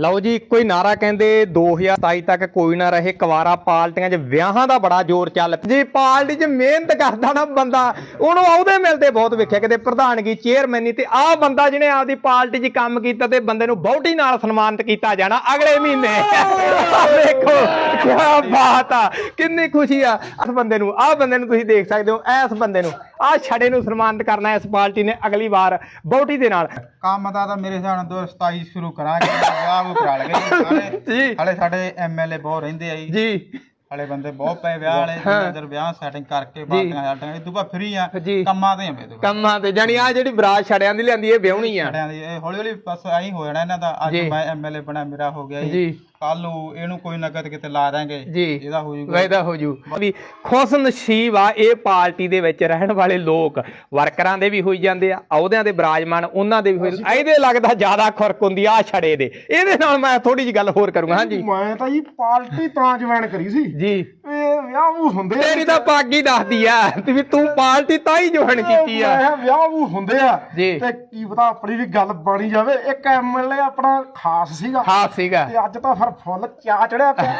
ਲਓ ਜੀ ਇੱਕੋ ਹੀ ਨਾਰਾ ਕਹਿੰਦੇ 2027 ਤੱਕ ਕੋਈ ਨਾ ਰਹੇ, ਕੁਵਾਰਾ ਪਾਰਟੀਆਂ 'ਚ ਵਿਆਹਾਂ ਦਾ ਬੜਾ ਜ਼ੋਰ ਚੱਲ ਪਿਆ। ਜੀ ਪਾਰਟੀ 'ਚ ਮਿਹਨਤ ਕਰਦਾ ਨਾ ਬੰਦਾ, ਉਹਨੂੰ ਅਹੁਦੇ ਮਿਲਦੇ ਬਹੁਤ ਵੇਖਿਆ ਕਿਤੇ ਪ੍ਰਧਾਨਗੀ, ਚੇਅਰਮੈਨੀ ਤੇ ਆਹ ਬੰਦਾ ਜਿਹਨੇ ਆਪਦੀ ਪਾਰਟੀ 'ਚ ਕੰਮ ਕੀਤਾ ਤੇ ਬੰਦੇ ਨੂੰ ਬਹੁਤੀ ਨਾਲ ਸਨਮਾਨਿਤ ਕੀਤਾ ਜਾਣਾ ਅਗਲੇ ਮਹੀਨੇ। ਆਹ ਵੇਖੋ ਕੀ ਬਾਤ ਆ, ਕਿੰਨੀ ਖੁਸ਼ੀ ਆ। ਇਸ ਬੰਦੇ ਨੂੰ, ਆਹ ਬੰਦੇ ਨੂੰ ਤੁਸੀਂ ਦੇਖ ਸਕਦੇ ਹੋ, ਇਸ ਬੰਦੇ ਨੂੰ। ਆਹ ਛੜੇ ਨੂੰ ਸਨਮਾਨਿਤ ਕਰਨਾ ਇਸ ਪਾਰਟੀ ਨੇ ਅਗਲੀ ਵਾਰ ਬਹੁਤੀ ਦੇ ਨਾਲ। ਕੰਮ ਦਾ ਤਾਂ ਮੇਰੇ ਹਿਸਾਬ ਨਾਲ 2027 ਸ਼ੁਰੂ ਕਰਾਂਗੇ ਵਿਆਹ ਉਹ ਕਰਾ ਲਗੇ ਹਲੇ ਸਾਡੇ ਐਮਐਲਏ ਬਹੁਤ ਰਹਿੰਦੇ ਆ ਜੀ। ਹਲੇ ਬੰਦੇ ਬਹੁਤ ਪਏ ਵਿਆਹ ਵਾਲੇ ਜਿੰਨਾ ਵਿਆਹ ਸੈਟਿੰਗ ਕਰਕੇ ਬਾਕੀਆਂ ਸਾਡੀਆਂ ਇਹ ਦੁਬਾ ਫਰੀ ਆ। ਕੰਮਾਂ ਤੇ ਆ ਤੋਂ ਕੰਮਾਂ ਤੇ ਜਾਨੀ ਆ ਜਿਹੜੀ ਬਰਾਤ ਛੜਿਆਂ ਦੀ ਲਿਆਂਦੀ ਇਹ ਵਿਆਹਣੀ ਆ। ਛੜਿਆਂ ਦੀ ਇਹ ਹੌਲੀ ਹੌਲੀ ਬਸ ਆਹੀ ਹੋ ਜਾਣਾ ਇਹਨਾਂ ਦਾ। ਅੱਜ। ਮੈਂ ਐਮਐਲਏ ਬਣਾ ਮੇਰਾ ਹੋ ਗਿਆ ਜੀ। ਕੱਲ ਨੂੰ ਇਹਨੂੰ ਕੋਈ ਨਗਦ ਕਿਤੇ ਲਾ ਦਾਂਗੇ ਜੀ। ਇਹਦਾ ਹੋ ਜੂਗਾ। ਵਾਇਦਾ ਹੋ ਜੂ। ਵੀ ਖੁਸ਼ ਨਸੀਬ ਆ ਇਹ ਪਾਰਟੀ ਦੇ ਵਿੱਚ ਰਹਿਣ ਵਾਲੇ ਲੋਕ। ਵਰਕਰਾਂ ਦੇ ਵੀ ਹੋਈ ਜਾਂਦੇ ਆ ਅਹੁਦਿਆਂ ਦੇ ਬਰਾਜਮਾਨ ਉਹਨਾਂ ਦੇ ਵੀ ਹੋਈ ਇਹਦੇ ਲੱਗਦਾ ਜ਼ਿਆਦਾ ਖੁਰਕ ਹੁੰਦੀ ਆ ਛੜੇ ਦੇ। ਇਹਦੇ ਨਾਲ ਮੈਂ ਥੋੜੀ ਜਿਹੀ ਗੱਲ ਹੋਰ ਕਰੂੰਗਾ ਹਾਂਜੀ। ਮੈਂ ਤਾਂ ਜੀ ਪਾਰਟੀ ਤਾਂ ਜੁਆਇਨ ਕਰੀ ਸੀ। ਜੀ। ਇਹ ਵਿਆਹ ਵੂ ਹੁੰਦੇ ਤੇਰੀ ਤਾਂ ਪੱਗ ਹੀ ਦੱਸਦੀ ਆ ਤੇ ਵੀ ਤੂੰ ਪਾਰਟੀ ਤਾਂ ਹੀ ਜੁਆਇਨ ਕੀਤੀ ਆ। ਮੈਂ ਵਿਆਹ ਵੂ ਹੁੰਦੇ ਆ। ਜੀ। ਤੇ ਕੀ ਪਤਾ ਆਪਣੀ ਵੀ ਗੱਲ ਬਣੀ ਜਾਵੇ। ਇੱਕ ਐਮਐਲਏ ਆਪਣਾ ਖਾਸ ਸੀਗਾ। ਹਾਂ ਸੀਗਾ। ਤੇ ਅੱਜ ਤਾਂ ਫਿਰ ਫੁੱਲ ਚਾ ਚੜਿਆ ਪਿਆ?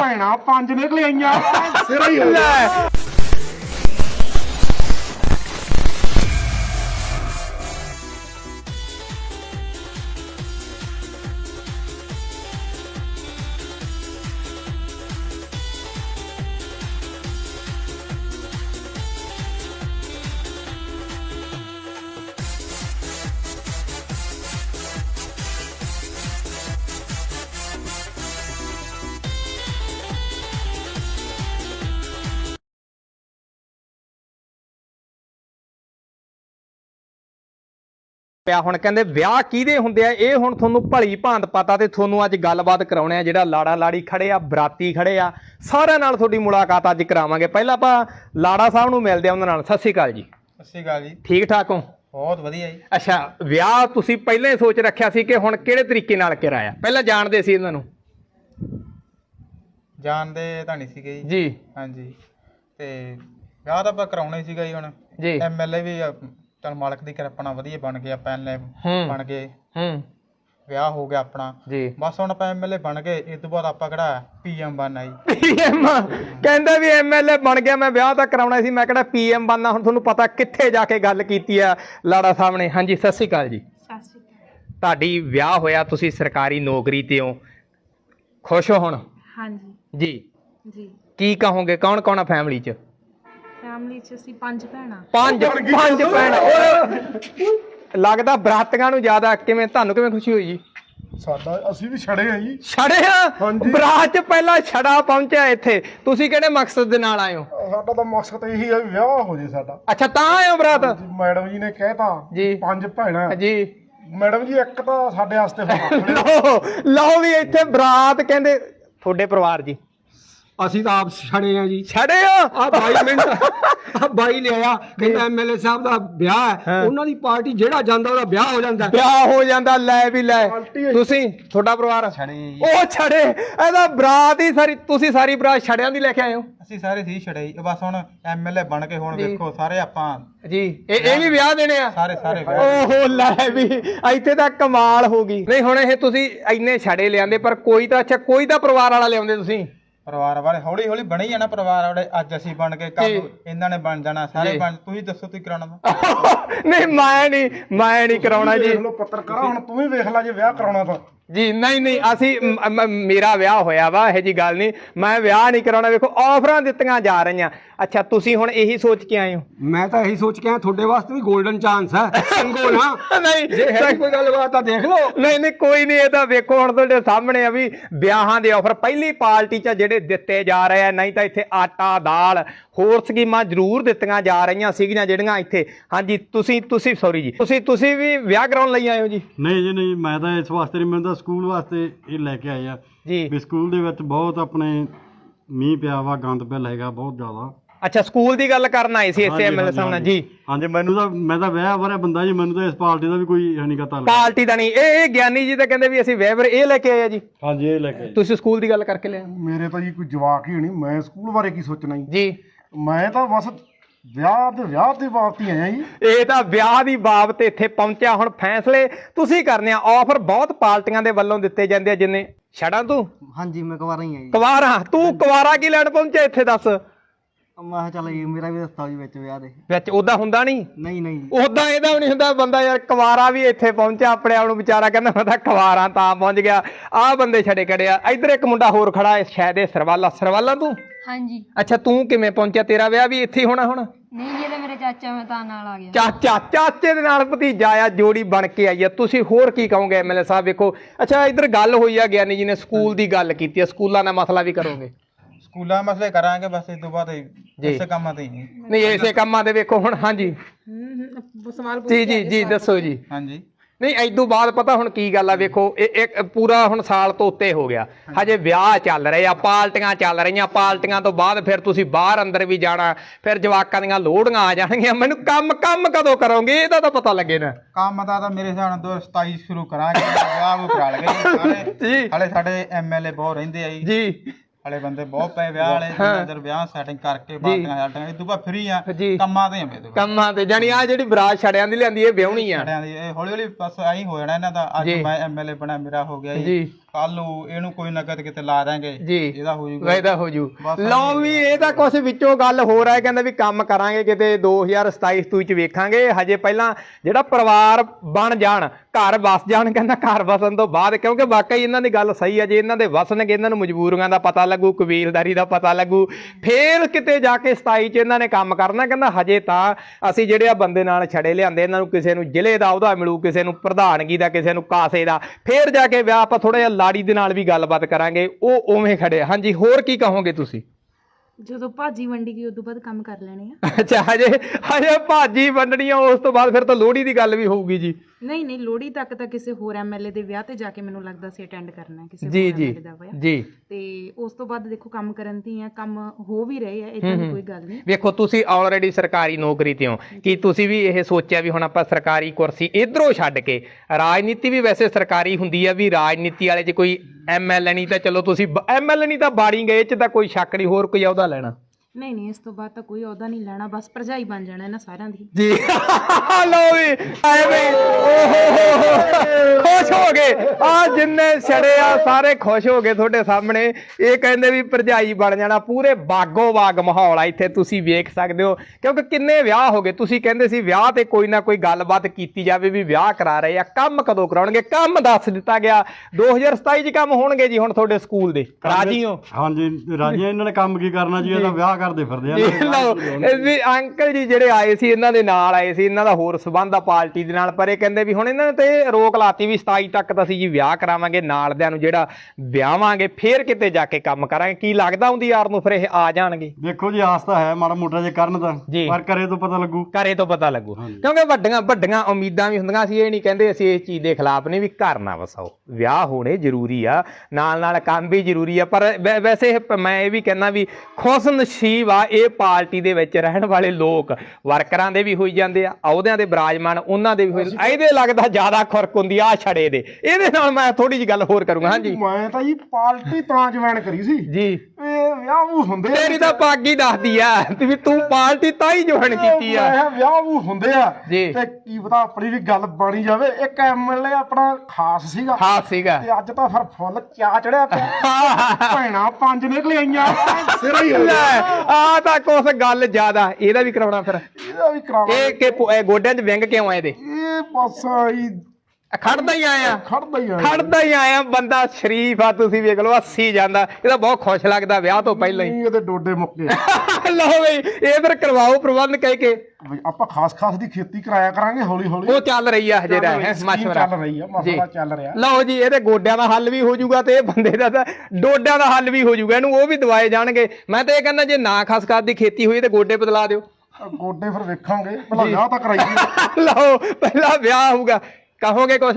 ਭੈਣਾ ਪੰਜ ਨਿਕਲ ਆਈਆਂ ਸਿਰ ਹੀ ਹੋ ਗਿਆ। ਪਿਆ। ਹੁਣ ਕਹਿੰਦੇ ਵਿਆਹ ਕਿਹਦੇ ਹੁੰਦੇ ਆ? ਇਹ ਹੁਣ ਤੁਹਾਨੂੰ ਭਲੀ ਭਾਂਤ ਪਤਾ ਤੇ ਤੁਹਾਨੂੰ ਅੱਜ ਗੱਲਬਾਤ ਕਰਾਉਣੇ ਆ ਜਿਹੜਾ ਲਾੜਾ ਲਾੜੀ ਖੜੇ ਆ ਬਰਾਤੀ ਖੜੇ ਆ। ਸਾਰਿਆਂ ਨਾਲ ਤੁਹਾਡੀ ਮੁਲਾਕਾਤ ਅੱਜ ਕਰਾਵਾਂਗੇ। ਪਹਿਲਾਂ ਆਪਾਂ ਲਾੜਾ ਸਾਹਿਬ ਨੂੰ ਮਿਲਦੇ ਆ ਉਹਨਾਂ ਨਾਲ। ਸਤਿ ਸ਼੍ਰੀ ਅਕਾਲ ਜੀ। ਸਤਿ ਸ਼੍ਰੀ ਅਕਾਲ ਜੀ। ਠੀਕ ਠਾਕ ਹੋ? ਬਹੁਤ ਵਧੀਆ ਜੀ। ਅੱਛਾ ਵਿਆਹ ਤੁਸੀਂ ਪਹਿਲਾਂ ਹੀ ਸੋਚ ਰੱਖਿਆ ਸੀ ਕਿ ਹੁਣ ਕਿਹੜੇ ਤਰੀਕੇ ਨਾਲ ਕਰਾਇਆ? ਪਹਿਲਾਂ ਜਾਣਦੇ ਸੀ ਇਹਨਾਂ ਨੂੰ? ਜਾਣਦੇ ਤਾਂ ਨਹੀਂ ਸੀਗੇ ਜੀ। ਜੀ। ਹਾਂਜੀ। ਤੇ ਵਿਆਹ ਤਾਂ ਆਪਾਂ ਕਰਾਉਣਾ ਹੀ ਸੀਗਾ ਜੀ ਹੁਣ। ਜੀ। ਐਮਐਲਏ ਵੀ ਚੱਲ ਮਾਲਕ ਦੀ ਕਿਰਪਾ ਨਾਲ ਵਧੀਆ ਬਣ ਗਿਆ ਪੈਨਲੇ ਹੂੰ। ਬਣ ਗਏ। ਹੂੰ। ਵਿਆਹ ਹੋ ਗਿਆ ਆਪਣਾ। ਜੀ। ਬਸ ਹੁਣ ਆਪਾਂ ਐਮਐਲਏ ਬਣ ਗਏ ਇਸ ਤੋਂ ਬਾਅਦ ਆਪਾਂ ਕਿਹੜਾ ਪੀਐਮ ਬਣਨਾ ਜੀ। ਪੀਐਮ ਕਹਿੰਦਾ ਵੀ ਐਮਐਲਏ ਬਣ ਗਿਆ ਮੈਂ ਵਿਆਹ ਤਾਂ ਕਰਾਉਣਾ ਸੀ ਮੈਂ ਕਿਹੜਾ ਪੀਐਮ ਬਣਨਾ ਹੁਣ ਤੁਹਾਨੂੰ ਪਤਾ ਕਿੱਥੇ ਜਾ ਕੇ ਗੱਲ ਕੀਤੀ ਆ ਲਾੜਾ ਸਾਹਿਬ ਨੇ ਹਾਂਜੀ ਸਤਿ ਸ਼੍ਰੀ ਅਕਾਲ ਜੀ। ਸਤਿ ਸ਼੍ਰੀ ਅਕਾਲ। ਤੁਹਾਡੀ ਵਿਆਹ ਹੋਇਆ ਤੁਸੀਂ ਸਰਕਾਰੀ ਨੌਕਰੀ ਤੇ ਹੋ। ਖੁਸ਼ ਹੋ ਹੁਣ? ਹਾਂਜੀ। ਜੀ। ਜੀ। ਕੀ ਕਹੋਗੇ? ਕੌਣ ਕੌਣ ਆ ਫੈਮਿਲੀ 'ਚ? ਫੈਮਿਲੀ ਚ ਅਸੀਂ ਪੰਜ ਭੈਣਾਂ। ਪੰਜ ਪੰਜ ਭੈਣ। ਓਏ। ਲੱਗਦਾ ਬਰਾਤੀਆਂ ਨੂੰ ਜ਼ਿਆਦਾ ਕਿਵੇਂ ਤੁਹਾਨੂੰ ਕਿਵੇਂ ਖੁਸ਼ੀ ਹੋਈ ਜੀ? ਸਾਡਾ ਅਸੀਂ ਵੀ ਛੜੇ ਆ ਜੀ। ਛੜਿਆ ਹਾਂਜੀ। ਬਰਾਤ 'ਚ ਪਹਿਲਾਂ ਛੜਾ ਪਹੁੰਚਿਆ ਇੱਥੇ। ਤੁਸੀਂ ਕਿਹੜੇ ਮਕਸਦ ਦੇ ਨਾਲ ਆਏ ਹੋ? ਸਾਡਾ ਤਾਂ ਮਕਸਦ ਇਹੀ ਆ ਵੀ ਵਿਆਹ ਹੋ ਜੇ ਸਾਡਾ। ਅੱਛਾ ਤਾਂ ਆਏ ਹੋ ਬਰਾਤ? ਜੀ, ਮੈਡਮ ਜੀ ਨੇ ਕਹਿਤਾ ਜੀ। ਪੰਜ ਭੈਣਾਂ। ਜੀ। ਮੈਡਮ ਜੀ ਇੱਕ ਤਾਂ ਸਾਡੇ ਵਾਸਤੇ ਲਓ ਲਓ ਵੀ ਇੱਥੇ ਬਰਾਤ ਕਹਿੰਦੇ ਤੁਹਾਡੇ ਪਰਿਵਾਰ ਜੀ। ਅਸੀਂ ਤਾਂ ਆਪ ਛੜੇ ਆ ਜੀ। ਛੜਿਆ ਆ? ਬਾਈ ਮਿੰਟ ਆ ਬਾਈ ਲਿਆਇਆ ਕਹਿੰਦਾ ਐਮਐਲਏ ਸਾਹਿਬ ਦਾ ਵਿਆਹ ਹੈ। ਹਾਂ। ਉਹਨਾਂ ਦੀ ਪਾਰਟੀ ਜਿਹੜਾ ਜਾਂਦਾ ਉਹਦਾ ਵਿਆਹ ਹੋ ਜਾਂਦਾ। ਵਿਆਹ ਹੋ ਜਾਂਦਾ ਲੈ ਵੀ ਲੈ। ਤੁਸੀਂ ਤੁਹਾਡਾ ਪਰਿਵਾਰ? ਛੜੇ ਜੀ। ਉਹ ਛੜੇ ਇਹਦਾ ਬਰਾਤ ਹੀ ਸਾਰੀ ਤੁਸੀਂ ਸਾਰੀ ਬਰਾਤ ਛੜਿਆਂ ਦੀ ਲੈ ਕੇ ਆਏ ਹੋ। ਅਸੀਂ ਸਾਰੇ ਸੀ ਛੜੇ ਜੀ। ਬਸ ਹੁਣ ਐਮਐਲਏ ਬਣ ਕੇ ਹੁਣ ਵੇਖੋ ਸਾਰੇ ਆਪਾਂ ਜੀ ਇਹ ਇਹ ਵੀ ਵਿਆਹ ਦੇਣੇ ਆ? ਸਾਰੇ ਸਾਰੇ ਓਹੋ ਲੈ ਵੀ ਇੱਥੇ ਤਾਂ ਕਮਾਲ ਹੋ ਗਈ। ਨਹੀਂ ਹੁਣ ਇਹ ਤੁਸੀਂ ਇੰਨੇ ਛੜੇ ਲਿਆਂਦੇ ਪਰ ਕੋਈ ਤਾਂ ਅੱਛਾ ਕੋਈ ਤਾਂ ਪਰਿਵਾਰ ਵਾਲਾ ਲਿਆਉਂਦੇ ਤੁਸੀਂ। ਪਰਿਵਾਰ ਵਾਲੇ ਹੌਲੀ ਹੌਲੀ ਬਣੇ ਜਾਣਾ ਪਰਿਵਾਰ ਵਾਲੇ ਅੱਜ ਅਸੀਂ ਬਣ ਕੇ ਕੱਲ ਨੂੰ ਇਹਨਾਂ ਨੇ ਬਣ ਜਾਣਾ ਸਾਰੇ। ਬਣ ਤੁਸੀਂ ਦੱਸੋ ਤੁਸੀਂ ਕਰਾਉਣਾ ਵਾ। ਨਹੀਂ ਮੈਂ ਨਹੀਂ ਮੈਂ ਨਹੀਂ ਕਰਾਉਣਾ ਜੀ। ਦੇਖ ਲਓ ਪੱਤਰਕਾਰ ਹੁਣ ਤੂੰ ਵੀ ਵੇਖ ਲੈ ਜੇ ਵਿਆਹ ਕਰਾਉਣਾ ਤਾਂ। ਜੀ ਨਹੀਂ ਨਹੀਂ ਅਸੀਂ ਮੇਰਾ ਵਿਆਹ ਹੋਇਆ ਵਾ ਇਹ ਜੀ ਗੱਲ ਨਹੀਂ। ਮੈਂ ਵਿਆਹ ਨਹੀਂ ਕਰਾਉਣਾ ਵੇਖੋ ਆਫਰਾਂ ਦਿੱਤੀਆਂ ਜਾ ਰਹੀਆਂ। ਅੱਛਾ ਤੁਸੀਂ ਹੁਣ ਇਹੀ ਸੋਚ ਕੇ ਆਏ ਹੋ? ਮੈਂ ਤਾਂ ਇਹੀ ਸੋਚ ਕੇ ਆਇਆ ਤੁਹਾਡੇ ਵਾਸਤੇ ਵੀ 골ਡਨ ਚਾਂਸ ਹੈ। ਸੰਗੋ ਨਾ। ਨਹੀਂ। ਜੇ ਹੈ ਕੋਈ ਗੱਲਬਾਤ ਤਾਂ ਦੇਖ ਲਓ। ਨਹੀਂ ਨਹੀਂ ਕੋਈ ਨਹੀਂ ਇਹ ਤਾਂ ਵੇਖੋ ਹੁਣ ਤੁਹਾਡੇ ਸਾਹਮਣੇ ਆ ਵੀ ਵਿਆਹਾਂ ਦੇ ਆਫਰ ਪਹਿਲੀ ਪਾਰਟੀ 'ਚ ਜਿਹੜੇ ਦਿੱਤੇ ਜਾ ਰਹੇ ਆ ਨਹੀਂ ਤਾਂ ਇੱਥੇ ਆਟਾ ਦਾਲ ਹੋਰ ਸਕੀਮਾਂ ਜ਼ਰੂਰ ਦਿੱਤੀਆਂ ਜਾ ਰਹੀਆਂ ਸੀਗੀਆਂ ਜਿਹੜੀਆਂ ਇੱਥੇ। ਹਾਂਜੀ ਤੁਸੀਂ ਤੁਸੀਂ ਸੌਰੀ ਜੀ। ਤੁਸੀਂ ਤੁਸੀਂ ਵੀ ਵਿਆਹ ਕਰਾਉਣ ਲਈ ਆਏ ਹੋ ਜੀ? ਨਹੀਂ ਜੀ ਨਹੀਂ। ਮੈਂ ਤਾਂ ਇਸ ਵਾਸਤੇ ਨਹੀਂ ਮੈਂ ਤਾਂ ਸਕੂਲ ਵਾਸਤੇ ਇਹ ਲੈ ਕੇ ਆਇਆ ਜੀ। ਵੀ ਸਕੂਲ ਦੇ ਵਿੱਚ ਬਹੁਤ ਆਪਣੇ ਮੀਂਹ ਪਿਆ ਵਾ ਗੰਦ ਪਿਆ ਹੈਗਾ ਬਹੁਤ ਜ਼ਿਆਦਾ। ਅੱਛਾ ਸਕੂਲ ਦੀ ਗੱਲ ਕਰਨ ਆਏ ਸੀ ਇਸੇ ਹਾਂਜੀ, ਐਮਐਲਏ ਸਾਹਿਬ ਨਾਲ। ਜੀ। ਹਾਂਜੀ। ਮੈਨੂੰ ਤਾਂ ਮੈਂ ਤਾਂ ਵਿਆਹ ਬਾਰੇ ਬੰਦਾ ਜੀ ਮੈਨੂੰ ਤਾਂ ਇਸ ਪਾਰਟੀ ਦਾ ਵੀ ਕੋਈ ਹੈ ਨਹੀਂ ਪਤਾ ਪਾਰਟੀ ਦਾ ਨਹੀਂ। ਇਹ ਇਹ ਗਿਆਨੀ ਜੀ ਤਾਂ ਕਹਿੰਦੇ ਵੀ ਅਸੀਂ ਵੈਬਰ ਇਹ ਲੈ ਕੇ ਆਏ ਆ ਜੀ। ਹਾਂਜੀ ਇਹ ਲੈ ਕੇ ਆਏ। ਤੁਸੀਂ ਸਕੂਲ ਦੀ ਗੱਲ ਕਰਕੇ ਲਿਆ ਮੇਰੇ ਤਾਂ ਜੀ ਕੋਈ ਜਵਾਕ ਹੀ ਨਹੀਂ। ਮੈਂ ਸਕੂਲ ਬਾਰੇ ਕੀ ਸੋਚਣਾ ਜੀ। ਮੈਂ ਤਾਂ ਬਸ ਵਿਆਹ ਤੇ ਵਿਆਹ ਤੇ ਵਾਪਤੀ ਆਇਆ ਜੀ। ਇਹ ਤਾਂ ਵਿਆਹ ਦੀ ਬਾਬਤ ਇੱਥੇ ਪਹੁੰਚਿਆ ਹੁਣ ਫੈਸਲੇ। ਤੁਸੀਂ ਕਰਨੇ ਆ ਆਫਰ ਬਹੁਤ ਪਾਰਟੀਆਂ ਦੇ ਵੱਲੋਂ ਦਿੱਤੇ ਜਾਂਦੇ ਆ ਜਿੰਨੇ। ਛੜਾਂ ਤੂੰ? ਹਾਂਜੀ ਮੈਂ ਕੁਵਾਰਾ ਹੀ ਆ ਜੀ। ਕੁਵਾਰਾ ਤੂੰ ਕੁਵਾਰਾ ਕੀ ਲੈਣ ਪਹੁੰਚਿਆ ਇੱਥੇ ਦੱਸ? ਮੈਂ ਕਿਹਾ ਚੱਲ ਜੀ ਮੇਰਾ ਵੀ ਰਸਤਾ ਜੀ ਵਿੱਚ ਵਿਆਹ ਦੇ। ਵਿੱਚ ਉਹਦਾ ਹੁੰਦਾ ਨਹੀਂ? ਨਹੀਂ ਨਹੀਂ। ਉਦਾਂ ਇਹਦਾ ਵੀ ਨਹੀਂ ਹੁੰਦਾ ਬੰਦਾ ਯਾਰ ਕੁਵਾਰਾ ਵੀ ਇੱਥੇ ਪਹੁੰਚਿਆ ਆਪਣੇ ਆਪ ਨੂੰ ਵਿਚਾਰਾ ਕਹਿੰਦਾ ਮੈਂ ਤਾਂ ਕੁਵਾਰਾ ਤਾਂ ਪਹੁੰਚ ਗਿਆ। ਆਹ ਬੰਦੇ ਛੜੇ ਖੜਿਆ। ਇੱਧਰ ਇੱਕ ਮੁੰਡਾ ਹੋਰ ਖੜਾ ਹੈ ਸ਼ਾਇਦ ਇਹ ਸਰਵਾਲਾ। ਸਰਵਾਲਾ ਤੂੰ? ਹਾਂਜੀ। ਅੱਛਾ ਤੂੰ ਕਿਵੇਂ ਪਹੁੰਚਿਆ? ਤੇਰਾ ਵਿਆਹ ਵੀ ਇੱਥੇ ਹੀ ਹੋਣਾ ਹੁਣ? ਨਹੀਂ ਜੀ ਇਹ ਤਾਂ ਮੇਰੇ ਚਾਚਾ ਮੈਂ ਤਾਂ ਨਾਲ ਆ ਗਿਆ। ਚਾਚਾ ਚਾਚੇ ਦੇ ਨਾਲ ਭਤੀਜਾ ਆ ਜੋੜੀ ਬਣ ਕੇ ਆਈ ਆ। ਤੁਸੀਂ ਹੋਰ ਕੀ ਕਹੋਗੇ ਐਮਐਲਏ ਸਾਹਿਬ? ਵੇਖੋ। ਅੱਛਾ ਇੱਧਰ ਗੱਲ ਹੋਈ ਆ ਗਿਆਨੀ ਜੀ ਨੇ ਸਕੂਲ ਦੀ ਗੱਲ ਕੀਤੀ ਆ। ਸਕੂਲਾਂ ਦਾ ਮਸਲਾ ਵੀ ਕਰੋਗੇ। ਸਕੂਲਾਂ ਮਸਲੇ ਕਰਾਂਗੇ ਬਸ ਇਸ ਤੋਂ ਬਾਅਦ ਜੀ। ਇਸੇ ਕੰਮਾਂ ਤੇ ਹੀ। ਨਹੀਂ ਇਸੇ ਕੰਮਾਂ ਦੇ ਵੇਖੋ ਹੁਣ ਹਾਂਜੀ। ਸਵਾਲ ਜੀ ਜੀ ਜੀ ਦੱਸੋ ਜੀ। ਹਾਂਜੀ। ਨਹੀਂ ਐਦੋਂ ਬਾਅਦ ਪਤਾ ਹੁਣ ਕੀ ਗੱਲ ਆ ਵੇਖੋ ਇਹ ਇੱਕ ਪੂਰਾ ਹੁਣ ਸਾਲ ਤੋਂ ਉੱਤੇ ਹੋ ਗਿਆ। ਹਜੇ। ਵਿਆਹ ਚੱਲ ਰਹੇ ਆ ਪਾਰਟੀਆਂ ਚੱਲ ਰਹੀਆਂ ਪਾਰਟੀਆਂ ਤੋਂ ਬਾਅਦ ਫਿਰ ਤੁਸੀਂ ਬਾਹਰ ਅੰਦਰ ਵੀ ਜਾਣਾ ਫਿਰ ਜਵਾਕਾਂ ਦੀਆਂ ਲੋੜੀਆਂ ਆ ਜਾਣਗੀਆਂ। ਮੈਨੂੰ ਕੰਮ ਕੰਮ ਕਦੋਂ ਕਰੋਗੇ? ਇਹਦਾ ਤਾਂ ਪਤਾ ਲੱਗੇ ਨਾ। ਕੰਮ ਦਾ ਤਾਂ ਮੇਰੇ ਹਿਸਾਬ ਨਾਲ 2027 ਸ਼ੁਰੂ ਕਰਾਂਗੇ ਵਿਆਹ ਉਹ ਕਰਾ ਲਗੇ ਜੀ। ਹਾਲੇ ਹਾਲੇ ਸਾਡੇ ਐਮਐਲਏ ਬਹੁਤ ਰਹਿੰਦੇ ਆ ਜੀ। ਜੀ। ਹਾਲੇ ਬੰਦੇ ਬਹੁਤ ਪਏ ਵਿਆਹ ਵਾਲੇ ਅੰਦਰ ਵਿਆਹ ਸੈਟਿੰਗ ਕਰਕੇ ਬਾਕੀਆਂ ਸਾਡੀਆਂ ਇਹ ਤੋਂ ਬਾਅਦ ਫ੍ਰੀ ਆ। ਜੀ। ਕੰਮਾਂ ਤੇ ਆ ਮੇਰੇ ਤੋਂ ਕੰਮਾਂ ਤੇ ਜਾਨੀ ਆ ਜਿਹੜੀ ਬਰਾਤ ਛੜਿਆਂ ਦੀ ਲਿਆਂਦੀ ਇਹ ਵਿਆਹਣੀ ਆ। ਛੜਿਆਂ ਦੀ ਇਹ ਹੌਲੀ ਹੌਲੀ ਬਸ ਐਂ ਹੋ ਜਾਣਾ ਇਹਨਾਂ ਦਾ। ਅੱਜ ਜੀ। ਮੈਂ ਐਮਐਲਏ ਬਣਾ ਮੇਰਾ ਹੋ ਗਿਆ ਜੀ। ਕੱਲ ਨੂੰ ਇਹਨੂੰ ਕੋਈ ਨਾ ਕਿਤੇ ਕਿਤੇ ਲਾ ਦਾਂਗੇ ਜੀ। ਇਹਦਾ ਹੋ ਜਾਊਗਾ ਵੈਦਾ ਹੋ ਜੂ। ਲਓ ਵੀ ਇਹ ਤਾਂ ਕੁਝ ਵਿੱਚੋਂ ਗੱਲ ਹੋ ਰਿਹਾ ਕਹਿੰਦਾ ਵੀ ਕੰਮ ਕਰਾਂਗੇ ਕਿਤੇ 2027 ਸਤੂਈ ਚ ਵੇਖਾਂਗੇ। ਹਜੇ ਪਹਿਲਾਂ ਜਿਹੜਾ ਪਰਿਵਾਰ ਬਣ ਜਾਣ ਘਰ ਵਸ ਜਾਣ ਕਹਿੰਦਾ ਘਰ ਵਸਣ ਤੋਂ ਬਾਅਦ ਕਿਉਂਕਿ ਵਾਕਈ ਇਹਨਾਂ ਦੀ ਗੱਲ ਸਹੀ ਹੈ ਜੇ ਇਹਨਾਂ ਦੇ ਵਸਣਗੇ ਇਹਨਾਂ ਨੂੰ ਮਜਬੂਰੀਆਂ ਦਾ ਪਤਾ ਲੱਗੂ ਕਬੀਲਦਾਰੀ ਦਾ ਪਤਾ ਲੱਗੂ। ਫੇਰ ਕਿਤੇ ਜਾ ਕੇ 27 ਚ ਇਹਨਾਂ ਨੇ ਕੰਮ ਕਰਨਾ ਕਹਿੰਦਾ ਹਜੇ ਤਾਂ ਅਸੀਂ ਜਿਹੜੇ ਆ ਬੰਦੇ ਨਾਲ ਛੜੇ ਲਿਆਂਦੇ ਇਹਨਾਂ ਨੂੰ ਕਿਸੇ ਨੂੰ ਜ਼ਿਲ੍ਹੇ ਦਾ ਉਹਦਾ ਮਿਲੂ ਕਿਸੇ ਨੂੰ ਪ੍ਰਧਾਨਗੀ ਦਾ ਕਿਸੇ ਨੂੰ ਕਾਸੇ ਦਾ। ਫੇਰ ਜਾ ਕੇ ਵਿਆਹ ਆਪਾਂ ਥੋੜਾ ਜਿਹਾ ਲਾੜੀ ਦੇ ਨਾਲ ਵੀ ਗੱਲਬਾਤ ਕਰਾਂਗੇ ਉਹ ਉਵੇਂ ਖੜੇ ਆ। ਹਾਂਜੀ ਹੋਰ ਕੀ ਕਹੋਗੇ ਤੁਸੀਂ? ਜਦੋਂ ਭਾਜੀ ਵੰਡੀ ਗਈ ਉਦੋਂ ਬਾਅਦ ਕੰਮ ਕਰ ਲੈਣੇ ਆ। ਅੱਛਾ ਹਜੇ ਹਜੇ ਭਾਜੀ ਵੰਡਣੀ ਆ ਉਸ ਤੋਂ ਬਾਅਦ ਫਿਰ ਤਾਂ ਲੋਹੜੀ ਦੀ ਗੱਲ ਵੀ ਹੋਊਗੀ ਜੀ। ਨਹੀਂ ਨਹੀਂ ਲੋਹੜੀ ਤੱਕ ਤਾਂ ਕਿਸੇ ਹੋਰ ਐਮਐਲਏ ਦੇ ਵਿਆਹ ਤੇ ਜਾ ਕੇ ਮੈਨੂੰ ਲੱਗਦਾ ਸੀ ਅਟੈਂਡ ਕਰਨਾ ਹੈ ਕਿਸੇ ਹੋਰ ਜੀ MLA ਦਾ ਵਿਆਹ। ਜੀ। ਤੇ ਉਸ ਤੋਂ ਬਾਅਦ ਦੇਖੋ ਕੰਮ ਕਰਨ ਦੀ ਆ ਕੰਮ ਹੋ ਵੀ ਰਹੇ ਆ ਇਦਾਂ ਦੀ ਕੋਈ ਗੱਲ ਨਹੀਂ। ਵੇਖੋ ਤੁਸੀਂ ਆਲਰੇਡੀ ਸਰਕਾਰੀ ਨੌਕਰੀ ਤੇ ਹੋ। ਕੀ ਤੁਸੀਂ ਵੀ ਇਹ ਸੋਚਿਆ ਵੀ ਹੁਣ ਆਪਾਂ ਸਰਕਾਰੀ ਕੁਰਸੀ ਇਧਰੋਂ ਛੱਡ ਕੇ ਰਾਜਨੀਤੀ ਵੀ ਵੈਸੇ ਸਰਕਾਰੀ ਹੁੰਦੀ ਆ ਵੀ ਰਾਜਨੀਤੀ ਵਾਲੇ 'ਚ ਕੋਈ ਐਮਐਲਏ ਨਹੀਂ ਤਾਂ ਚਲੋ ਤੁਸੀਂ ਐਮਐਲਏ ਨਹੀਂ ਤਾਂ ਬਾੜੀ ਗਏ 'ਚ ਤਾਂ ਕੋਈ ਸ਼ੱਕ ਨਹੀਂ ਹੋਰ ਕੋਈ ਅਹੁਦਾ ਲੈਣਾ। ਨਹੀਂ ਨਹੀਂ ਇਸ ਤੋਂ ਬਾਅਦ ਤਾਂ ਕੋਈ ਅਹੁਦਾ ਨਹੀਂ ਲੈਣਾ ਬਸ ਭਰਜਾਈ ਬਣ ਜਾਣਾ ਇਹਨਾਂ ਸਾਰਿਆਂ ਦੀ ਜੀ ਲਓ ਵੀ ਆਏ ਵੀ ਓਹੋ ਖੁਸ਼ ਹੋ ਗਏ ਆ ਜਿੰਨੇ ਛੜੇ ਆ ਸਾਰੇ ਖੁਸ਼ ਹੋ ਗਏ ਤੁਹਾਡੇ ਸਾਹਮਣੇ ਇਹ ਕਹਿੰਦੇ ਵੀ ਭਰਜਾਈ ਬਣ ਜਾਣਾ ਪੂਰੇ ਬਾਗੋ ਬਾਗ ਮਾਹੌਲ ਆ ਇੱਥੇ ਤੁਸੀਂ ਵੇਖ ਸਕਦੇ ਹੋ ਕਿਉਂਕਿ ਕਿੰਨੇ ਵਿਆਹ ਹੋ ਗਏ ਤੁਸੀਂ ਕਹਿੰਦੇ ਸੀ ਵਿਆਹ ਤੇ ਕੋਈ ਨਾ ਕੋਈ ਗੱਲਬਾਤ ਕੀਤੀ ਜਾਵੇ ਵੀ ਵਿਆਹ ਕਰਾ ਰਹੇ ਆ ਕੰਮ ਕਦੋਂ ਕਰਾਉਣਗੇ ਕੰਮ ਦੱਸ ਦਿੱਤਾ ਗਿਆ 2027 ਚ ਕੰਮ ਹੋਣਗੇ ਜੀ ਹੁਣ ਤੁਹਾਡੇ ਸਕੂਲ ਦੇ ਰਾਜੀ ਹੋ ਹਾਂਜੀ ਰਾਜੀਆਂ ਇਹਨਾਂ ਨੇ ਕੰਮ ਕੀ ਕਰਨਾ ਜੀ ਇਹਦਾ ਵਿਆਹ ਕਰਦੇ ਫਿਰਦੇ ਆ ਲਓ ਇਹ ਵੀ ਅੰਕਲ ਜੀ ਜਿਹੜੇ ਆਏ ਸੀ ਇਹਨਾਂ ਦੇ ਨਾਲ ਆਏ ਸੀ ਇਹਨਾਂ ਦਾ ਹੋਰ ਸਬੰਧ ਆ ਪਾਰਟੀ ਦੇ ਨਾਲ ਪਰ ਇਹ ਕਹਿੰਦੇ ਵੀ ਹੁਣ ਇਹਨਾਂ ਨੇ ਤੇ ਰੋਕ ਲਾਤੀ ਵੀ 27 ਤੱਕ ਤਾਂ ਅਸੀਂ ਜੀ ਵਿਆਹ ਕਰਾਵਾਂਗੇ ਨਾਲਦਿਆਂ ਨੂੰ ਜਿਹੜਾ ਵਿਆਹਾਂਗੇ ਫੇਰ ਕਿਤੇ ਜਾ ਕੇ ਕੰਮ ਕਰਾਂਗੇ। ਕੀ ਲੱਗਦਾ ਹੁੰਦੀ ਯਾਰ ਨੂੰ ਫਿਰ ਇਹ ਆ ਜਾਣਗੇ? ਦੇਖੋ ਜੀ ਆਸ ਤਾਂ ਹੈ ਮਾੜਾ ਮੋਟਾ ਜੇ ਕਰਨ ਤਾਂ। ਜੀ। ਪਰ ਕਰੇ ਤੋਂ ਪਤਾ ਲੱਗੂ। ਘਰੇ ਤੋਂ ਪਤਾ ਲੱਗੂ। ਕਿਉਂਕਿ ਵੱਡੀਆਂ ਵੱਡੀਆਂ ਉਮੀਦਾਂ ਵੀ ਹੁੰਦੀਆਂ ਸੀ ਇਹ ਨਹੀਂ ਕਹਿੰਦੇ ਅਸੀਂ ਇਸ ਚੀਜ਼ ਦੇ ਖਿਲਾਫ ਨਹੀਂ ਵੀ ਘਰ ਨਾ ਵਸਾਓ। ਵਿਆਹ ਹੋਣੇ ਜ਼ਰੂਰੀ ਆ ਨਾਲ ਨਾਲ ਕੰਮ ਵੀ ਜ਼ਰੂਰੀ ਆ ਪਰ ਵੈ- ਵੈਸੇ ਇਹ ਪ- ਮੈਂ ਇਹ ਵੀ ਕਹਿੰਦਾ ਵੀ ਖੁਸ਼ ਨਸੀਬ ਆ ਇਹ ਪਾਰਟੀ ਦੇ ਵਿੱਚ ਰਹਿਣ ਵਾਲੇ ਲੋਕ। ਵਰਕਰਾਂ ਦੇ ਵੀ ਹੋਈ ਜਾਂਦੇ ਆ ਅਹੁਦਿਆਂ ਦੇ ਬਰਾਜਮਾਨ ਉਹਨਾਂ ਦੇ ਵੀ ਹੋਈ ਇਹਦੇ ਲੱਗਦਾ ਜ਼ਿਆਦਾ ਖੁਰਕ ਹੁੰਦੀ ਆ ਛੜੇ ਦੇ। ਇਹਦੇ ਨਾਲ ਮੈਂ ਥੋੜੀ ਜਿਹੀ ਗੱਲ ਹੋਰ ਕਰੂੰਗਾ ਹਾਂਜੀ। ਮੈਂ ਤਾਂ ਜੀ ਪਾਰਟੀ ਤਾਂ ਜੁਆਇਨ ਕਰੀ ਸੀ। ਜੀ। ਇਹ ਵਿਆਹ ਉਹ ਹੁੰਦੇ ਆ। ਤੇਰੀ ਤਾਂ ਪੱਗ ਹੀ ਦੱਸਦੀ ਆ ਤੇ ਵੀ ਤੂੰ ਪਾਰਟੀ ਤਾਂ ਹੀ ਜੁਆਇਨ ਕੀਤੀ ਆ। ਮੈਂ ਵਿਆਹ ਉਹ ਹੁੰਦੇ ਆ। ਤੇ ਕੀ ਪਤਾ ਆਪਣੀ ਵੀ ਗੱਲ ਬਣੀ ਜਾਵੇ। ਇੱਕ ਐਮਐਲਏ ਆਪਣਾ ਖਾਸ ਸੀਗਾ। ਹਾਂ ਸੀਗਾ। ਤੇ ਅੱਜ ਤਾਂ ਫਿਰ ਫੁੱਲ ਚਾ ਚੜਿਆ ਪਿਆ। ਭੈਣਾ ਪੰਜ ਨਿਕਲ ਆਈਆਂ। ਸਿਰ ਹੀ ਹੋ ਗਿਆ ਆ ਤਾਂ ਕੁਛ ਗੱਲ ਜ਼ਿਆਦਾ ਇਹਦਾ ਵੀ ਕਰਾਉਣਾ ਫਿਰ। ਇਹਦਾ ਵੀ ਕਰਾਵਾ ਇਹ ਕਿ ਇਹ ਗੋਡਿਆਂ 'ਚ ਵਿੰਗ ਕਿਉਂ ਆਏ ਦੇ ਇਹ ਬਸ ਆਈ ਖੜਦਾ ਹੀ ਆਇਆ। ਖੜਦਾ ਹੀ ਆ ਖੜਦਾ ਹੀ ਆਇਆ। ਬੰਦਾ ਸ਼ਰੀਫ ਆ ਤੁਸੀਂ ਵੇਖ ਲਓ ਹੱਸੀ ਜਾਂਦਾ। ਇਹਦਾ ਬਹੁਤ ਖੁਸ਼ ਲੱਗਦਾ ਵਿਆਹ ਤੋਂ ਪਹਿਲਾਂ ਹੀ। ਨਹੀਂ ਇਹਦੇ ਡੋਡੇ ਮੁੱਕੇ। ਲਓ ਬਈ ਇਹ ਫਿਰ ਕਰਵਾਓ ਪ੍ਰਬੰਧ ਕਹਿ ਕੇ। ਆਪਾਂ ਖਾਸ ਖਾਸ ਦੀ ਖੇਤੀ ਕਰਾਇਆ ਕਰਾਂਗੇ ਹੌਲੀ ਹੌਲੀ। ਉਹ ਚੱਲ ਰਹੀ ਆ ਹਜੇ ਰਹਿ ਹੈ ਮਸ਼ਵਰਾ ਚੱਲ ਰਹੀ ਆ। ਮਸਲਾ ਚੱਲ ਰਿਹਾ। ਲਓ ਜੀ ਇਹਦੇ ਗੋਡਿਆਂ ਦਾ ਹੱਲ ਵੀ ਹੋ ਜਾਊਗਾ ਤੇ ਇਹ ਬੰਦੇ ਦਾ ਤਾਂ ਡੋਡਿਆਂ ਦਾ ਹੱਲ ਵੀ ਹੋ ਜਾਊਗਾ। ਇਹਨੂੰ ਉਹ ਵੀ ਦਵਾਏ ਜਾਣਗੇ। ਮੈਂ ਤਾਂ ਇਹ ਕਹਿੰਦਾ ਜੇ ਨਾ ਖਸਕਾਤ ਦੀ ਖੇਤੀ ਹੋਈ ਤੇ ਗੋਡੇ ਬਦਲਾ ਦਿਓ। ਗੋਡੇ ਫਿਰ ਵੇਖਾਂਗੇ। ਪਹਿਲਾਂ ਵਿਆਹ ਤਾਂ ਕਰਾਈਏ। ਲਓ ਪਹਿਲਾ ਵਿਆਹ ਹੋਊਗਾ। ਕਹੋਗੇ ਕੁਛ?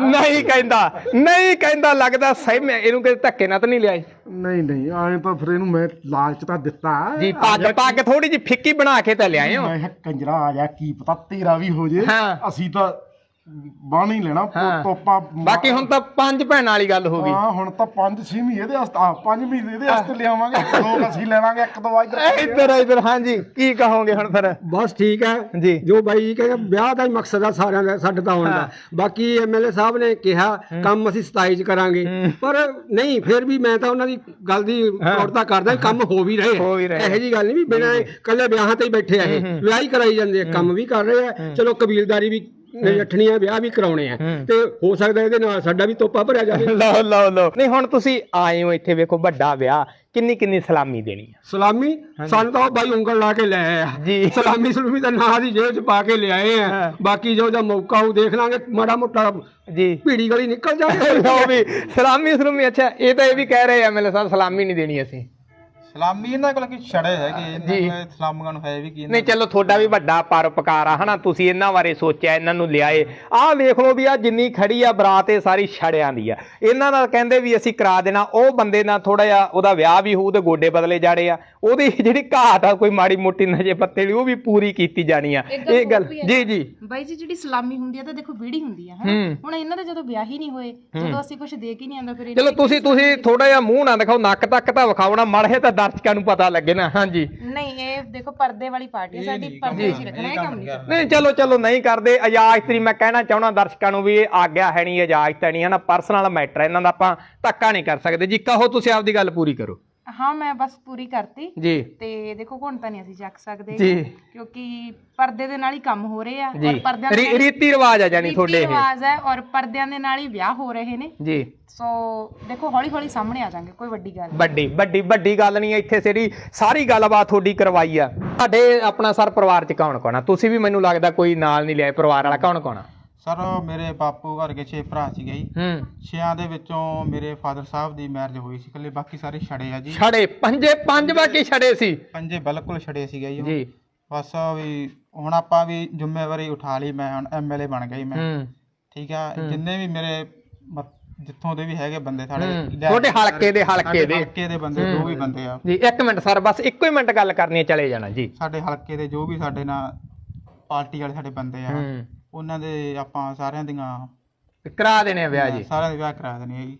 ਨਹੀਂ ਕਹਿੰਦਾ ਨਹੀਂ ਕਹਿੰਦਾ ਲੱਗਦਾ ਸਹੀ ਮੈਂ ਇਹਨੂੰ ਕਿਤੇ ਧੱਕੇ ਨਾਲ ਤਾਂ ਨਹੀਂ ਲਿਆਏ ਨਹੀਂ ਨਹੀਂ ਆਏ ਤਾਂ ਫਿਰ ਇਹਨੂੰ ਮੈਂ ਲਾਲਚ ਤਾਂ ਦਿੱਤਾ। ਜੀ ਪੱਗ ਪੱਗ ਥੋੜੀ ਜਿਹੀ ਫਿੱਕੀ ਬਣਾ ਕੇ ਤਾਂ ਲਿਆਏ ਹੋ। ਮੈਂ ਕਿਹਾ ਕੰਜਰਾ ਆ ਜਾ ਕੀ ਪਤਾ ਤੇਰਾ ਵੀ ਹੋ ਜੇ। ਹਾਂ। ਅਸੀਂ ਤਾਂ ਬਣ ਹੀ। ਲੈਣਾ ਹਾਂ। ਤੋਪਾ ਬਾਕੀ ਹੁਣ ਤਾਂ ਪੰਜ ਭੈਣਾਂ ਵਾਲੀ ਗੱਲ ਹੋ ਗਈ। ਹਾਂ ਹੁਣ ਤਾਂ ਪੰਜ ਛੇਵੀਂ ਇਹਦੇ ਵਾਸਤੇ ਆ ਪੰਜਵੀਂ ਇਹਦੇ ਵਾਸਤੇ ਲਿਆਵਾਂਗੇ ਦੋ ਅਸੀਂ ਲੈਵਾਂਗੇ ਇੱਕ ਦੋ ਇੱਧਰ ਇੱਧਰ ਇੱਧਰ ਹਾਂਜੀ। ਕੀ ਕਹੋਗੇ ਹੁਣ ਫਿਰ? ਬਸ ਠੀਕ ਹੈ। ਜੀ। ਜੋ ਬਾਈ ਜੀ ਕਹਿੰਦੇ ਵਿਆਹ ਦਾ ਹੀ ਮਕਸਦ ਆ ਸਾਰਿਆਂ ਦਾ ਸਾਡੇ ਤਾਂ ਹੋਣ ਦਾ। ਬਾਕੀ ਐਮਐਲਏ ਸਾਹਿਬ ਨੇ ਕਿਹਾ ਕੰਮ ਅਸੀਂ 27 ਚ ਕਰਾਂਗੇ। ਪਰ ਨਹੀਂ ਫਿਰ ਵੀ ਮੈਂ ਤਾਂ ਉਹਨਾਂ ਦੀ ਗੱਲ ਦੀ ਪ੍ਰੋੜਤਾ ਕਰਦਾ ਵੀ ਕੰਮ ਹੋ ਵੀ ਰਹੇ। ਹੋ ਵੀ ਰਹੇ। ਇਹੋ ਜੀ ਗੱਲ ਨਹੀਂ ਵੀ ਬਿਨਾਂ ਕੱਲੇ ਵਿਆਹਾਂ ਤੇ ਹੀ ਬੈਠੇ ਆ ਇਹ। ਵਿਆਹ ਹੀ ਕਰਾਈ ਜਾਂਦੇ ਆ ਕੰਮ ਵੀ ਕਰ ਰਹੇ ਆ। ਚਲੋ ਕਬੀਲਦਾਰੀ ਵੀ ਨਜਿੱਠਣੀ ਆ ਵਿਆਹ ਵੀ ਕਰਾਉਣੇ ਆ। ਤੇ ਹੋ ਸਕਦਾ ਇਹਦੇ ਨਾਲ ਸਾਡਾ ਵੀ ਤੋਪਾ ਭਰਿਆ ਜਾਵੇ। ਲਓ ਲਓ ਲਓ। ਨਹੀਂ ਹੁਣ ਤੁਸੀਂ ਆਏ ਹੋ ਇੱਥੇ ਵੇਖੋ ਵੱਡਾ ਵਿਆਹ। ਕਿੰਨੀ ਕਿੰਨੀ ਸਲਾਮੀ ਦੇਣੀ ਆ? ਸਲਾਮੀ? ਸਾਨੂੰ ਤਾਂ ਬਾਈ ਉਂਗਲ ਲਾ ਕੇ ਲੈ ਆਏ ਆ ਜੀ। ਸਲਾਮੀ ਸਲੂਮੀ ਤਾਂ ਨਾਂ ਦੀ ਜੇਬ ਚ ਪਾ ਕੇ ਲਿਆਏ ਆ। ਬਾਕੀ ਜੋ ਜੋ ਮੌਕਾ ਉਹ ਦੇਖ ਲਾਂਗੇ ਮਾੜਾ ਮੋਟਾ ਜੀ। ਭੀੜੀ ਗਲੀ ਨਿਕਲ ਜਾਵੇ। ਲਓ ਵੀ ਸਲਾਮੀ ਸਲੂਮੀ ਅੱਛਾ ਇਹ ਤਾਂ ਇਹ ਵੀ ਕਹਿ ਰਹੇ ਐਮਐਲਏ ਸਾਹਿਬ ਸਲਾਮੀ ਨਹੀਂ ਦੇਣੀ ਅਸੀਂ। ਸਲਾਮੀ ਇਹਨਾਂ ਕੋਲ ਕੀ ਛੜੇ ਹੈਗੇ? ਇਹਨਾਂ ਕੋਲ ਸਲਾਮੀਆਂ ਨੂੰ ਹੈ ਵੀ ਕੀ ਨਹੀਂ ਚਲੋ ਤੁਹਾਡਾ ਵੀ ਵੱਡਾ ਪਰਉਪਕਾਰ ਆ ਹਨਾ? ਤੁਸੀਂ ਇਹਨਾਂ ਬਾਰੇ ਸੋਚਿਆ ਇਹਨਾਂ ਨੂੰ ਲਿਆਏ। ਆਹ ਵੇਖ ਲਓ ਵੀ ਆ ਜਿੰਨੀ ਖੜੀ ਆ ਬਰਾਤ ਇਹ ਸਾਰੀ ਛੜਿਆਂ ਦੀ ਆ। ਇਹਨਾਂ ਨਾਲ ਕਹਿੰਦੇ ਵੀ ਅਸੀਂ ਕਰਾ ਦੇਣਾ ਉਹ ਬੰਦੇ ਨਾਲ ਥੋੜਾ ਜਿਹਾ ਉਹਦਾ ਵਿਆਹ ਵੀ ਹੋਊ ਉਹਦੇ ਗੋਡੇ ਬਦਲੇ ਜਾੜੇ ਆ। ਉਹਦੀ ਜਿਹੜੀ ਘਾਟ ਆ ਕੋਈ ਮਾੜੀ ਮੋਟੀ ਨਜੇ ਪੱਤੇ ਦੀ ਉਹ ਵੀ ਪੂਰੀ ਕੀਤੀ ਜਾਣੀ ਆ। ਇਹ ਗੱਲ ਜੀ ਜੀ। ਬਾਈ ਜੀ ਜਿਹੜੀ ਸਲਾਮੀ ਹੁੰਦੀ ਆ ਤਾਂ ਦੇਖੋ ਵੀੜੀ ਹੁੰਦੀ ਆ ਹਨਾ? ਹੁਣ ਇਹਨਾਂ ਦੇ ਜਦੋਂ ਵਿਆਹ ਹੀ ਨਹੀਂ ਹੋਏ ਜਦੋਂ ਅਸੀਂ ਕੁਝ ਦੇ ਕੇ ਨਹੀਂ ਆਂਦਾ ਫਿਰ ਇਹਨਾਂ ਚਲੋ ਤੁਸੀਂ ਤੁਸੀਂ ਥੋੜਾ ਜਿਹਾ ਮੂੰਹ ਨਾ ਦਿਖਾਓ ਨੱਕ ਤੱਕ ਤਾਂ ਵਿਖਾਉਣਾ ਮਾੜੇ ਤਾਂ ਦਰਸ਼ਕਾਂ ਨੂੰ ਪਤਾ ਲੱਗੇ ਨਾ ਹਾਂਜੀ। ਨਹੀਂ ਇਹ ਦੇਖੋ ਪਰਦੇ ਵਾਲੀ ਪਾਰਟੀ ਸਾਡੀ ਪਰਦੇ 'ਚ ਹੀ ਰੱਖਣਾ ਇਹ ਕੰਮ ਨਹੀਂ ਕਰਨਾ। ਨਹੀਂ ਚਲੋ ਚਲੋ ਨਹੀਂ ਕਰਦੇ। ਇਜਾਜ਼ਤ ਨਹੀਂ ਮੈਂ ਕਹਿਣਾ ਚਾਹਣਾ ਦਰਸ਼ਕਾਂ ਨੂੰ ਵੀ ਇਹ ਆਗਿਆ ਹੈ ਨਹੀਂ ਇਜਾਜ਼ਤ ਹੈ ਨਹੀਂ ਹੈ ਨਾ ਪਰਸਨਲ ਮੈਟਰ ਇਹਨਾਂ ਦਾ ਆਪਾਂ ਧੱਕਾ ਨਹੀਂ ਕਰ ਸਕਦੇ। ਜੀ ਕਹੋ ਤੁਸੀਂ ਆਪਦੀ ਗੱਲ ਪੂਰੀ ਕਰੋ। ਹਾਂ ਮੈਂ ਬਸ ਪੂਰੀ ਕਰਤੀ। ਜੀ। ਤੇ ਦੇਖੋ ਹੁਣ ਤਾਂ ਨਹੀਂ ਅਸੀਂ ਚੱਕ ਸਕਦੇ। ਜੀ। ਕਿਉਂਕਿ ਪਰਦੇ ਦੇ ਨਾਲ ਹੀ ਕੰਮ ਹੋ ਰਹੇ ਆ। ਔਰ ਪਰਦਿਆਂ ਰੀ- ਦੇ ਰੀਤੀ ਰਿਵਾਜ ਆ ਜਾਨੀ ਤੁਹਾਡੇ ਇਹ। ਆਵਾਜ਼ ਹੈ ਔਰ ਪਰਦਿਆਂ ਦੇ ਨਾਲ ਹੀ ਵਿਆਹ ਹੋ ਰਹੇ ਨੇ। ਜੀ। ਸੋ ਦੇਖੋ ਹੌਲੀ ਹੌਲੀ ਸਾਹਮਣੇ ਆ ਜਾਣਗੇ ਕੋਈ ਵੱਡੀ ਗੱਲ। ਵੱਡੀ ਵੱਡੀ ਵੱਡੀ ਗੱਲ ਨਹੀਂ ਹੈ, ਇੱਥੇ ਸਿਰੀ ਸਾਰੀ ਗੱਲਬਾਤ ਤੁਹਾਡੀ ਕਰਵਾਈ ਆ। ਤੁਹਾਡੇ ਆਪਣਾ ਸਰ ਪਰਿਵਾਰ ਚ ਕੌਣ ਕੌਣ ਆ? ਤੁਸੀਂ ਵੀ ਮੈਨੂੰ ਲੱਗਦਾ ਕੋਈ ਨਾਲ ਨਹੀਂ ਲਿਆਏ। ਪਰਿਵਾਰ ਵਾਲਾ ਕੌਣ ਕੌਣ ਆ? ਸਰ ਮੇਰੇ ਬਾਪੂ ਵਰਗੇ ਛੇ ਭਰਾ ਸੀਗੇ ਜੀ। ਹੂੰ। ਛਿਆਂ ਦੇ ਵਿੱਚੋਂ ਮੇਰੇ ਫਾਦਰ ਸਾਹਿਬ ਦੀ ਮੈਰਿਜ ਹੋਈ ਸੀ ਇਕੱਲੇ ਬਾਕੀ ਸਾਰੇ ਛੜੇ ਆ ਜੀ। ਛੜੇ ਪੰਜੇ ਪੰਜ ਬਾਕੀ ਛੜੇ ਸੀ। ਪੰਜੇ ਬਿਲਕੁਲ ਛੜੇ ਸੀਗੇ ਜੀ ਜੀ। ਬਸ ਵੀ ਹੁਣ ਆਪਾਂ ਵੀ ਜ਼ਿੰਮੇਵਾਰੀ ਉਠਾ ਲਈ ਮੈਂ ਹੁਣ ਐਮਐਲਏ ਬਣ ਜੀ ਮੈਂ। ਹੂੰ। ਠੀਕ ਆ ਜਿੰਨੇ ਵੀ ਮੇਰੇ ਮ- ਜਿੱਥੋਂ ਦੇ ਵੀ ਹੈਗੇ ਬੰਦੇ ਸਾਡੇ ਤੁਹਾਡੇ ਹਲਕੇ ਦੇ ਹਲਕੇ ਸਾਡੇ ਦੇ। ਹਲਕੇ ਦੇ ਬੰਦੇ ਜੋ ਵੀ ਬੰਦੇ ਆ। ਜੀ ਇੱਕ ਮਿੰਟ ਸਰ ਬਸ ਇੱਕੋ ਹੀ ਮਿੰਟ ਗੱਲ ਕਰਨੀ ਹੈ ਚਲੇ ਜਾਣਾ ਜੀ। ਸਾਡੇ ਹਲਕੇ ਦੇ ਜੋ ਵੀ ਸਾਡੇ ਨਾਲ ਪਾਰਟੀ ਵਾਲੇ ਸਾਡੇ ਬੰਦੇ ਆ। ਹੂੰ। ਉਹਨਾਂ ਦੇ ਆਪਾਂ ਸਾਰਿਆਂ ਦੀਆਂ ਕਰਾ ਦੇਣੇ ਆ ਵਿਆਹ ਜੀ। ਸਾਰਿਆਂ ਦੇ ਵਿਆਹ ਕਰਾ ਦੇਣੇ ਆ ਜੀ।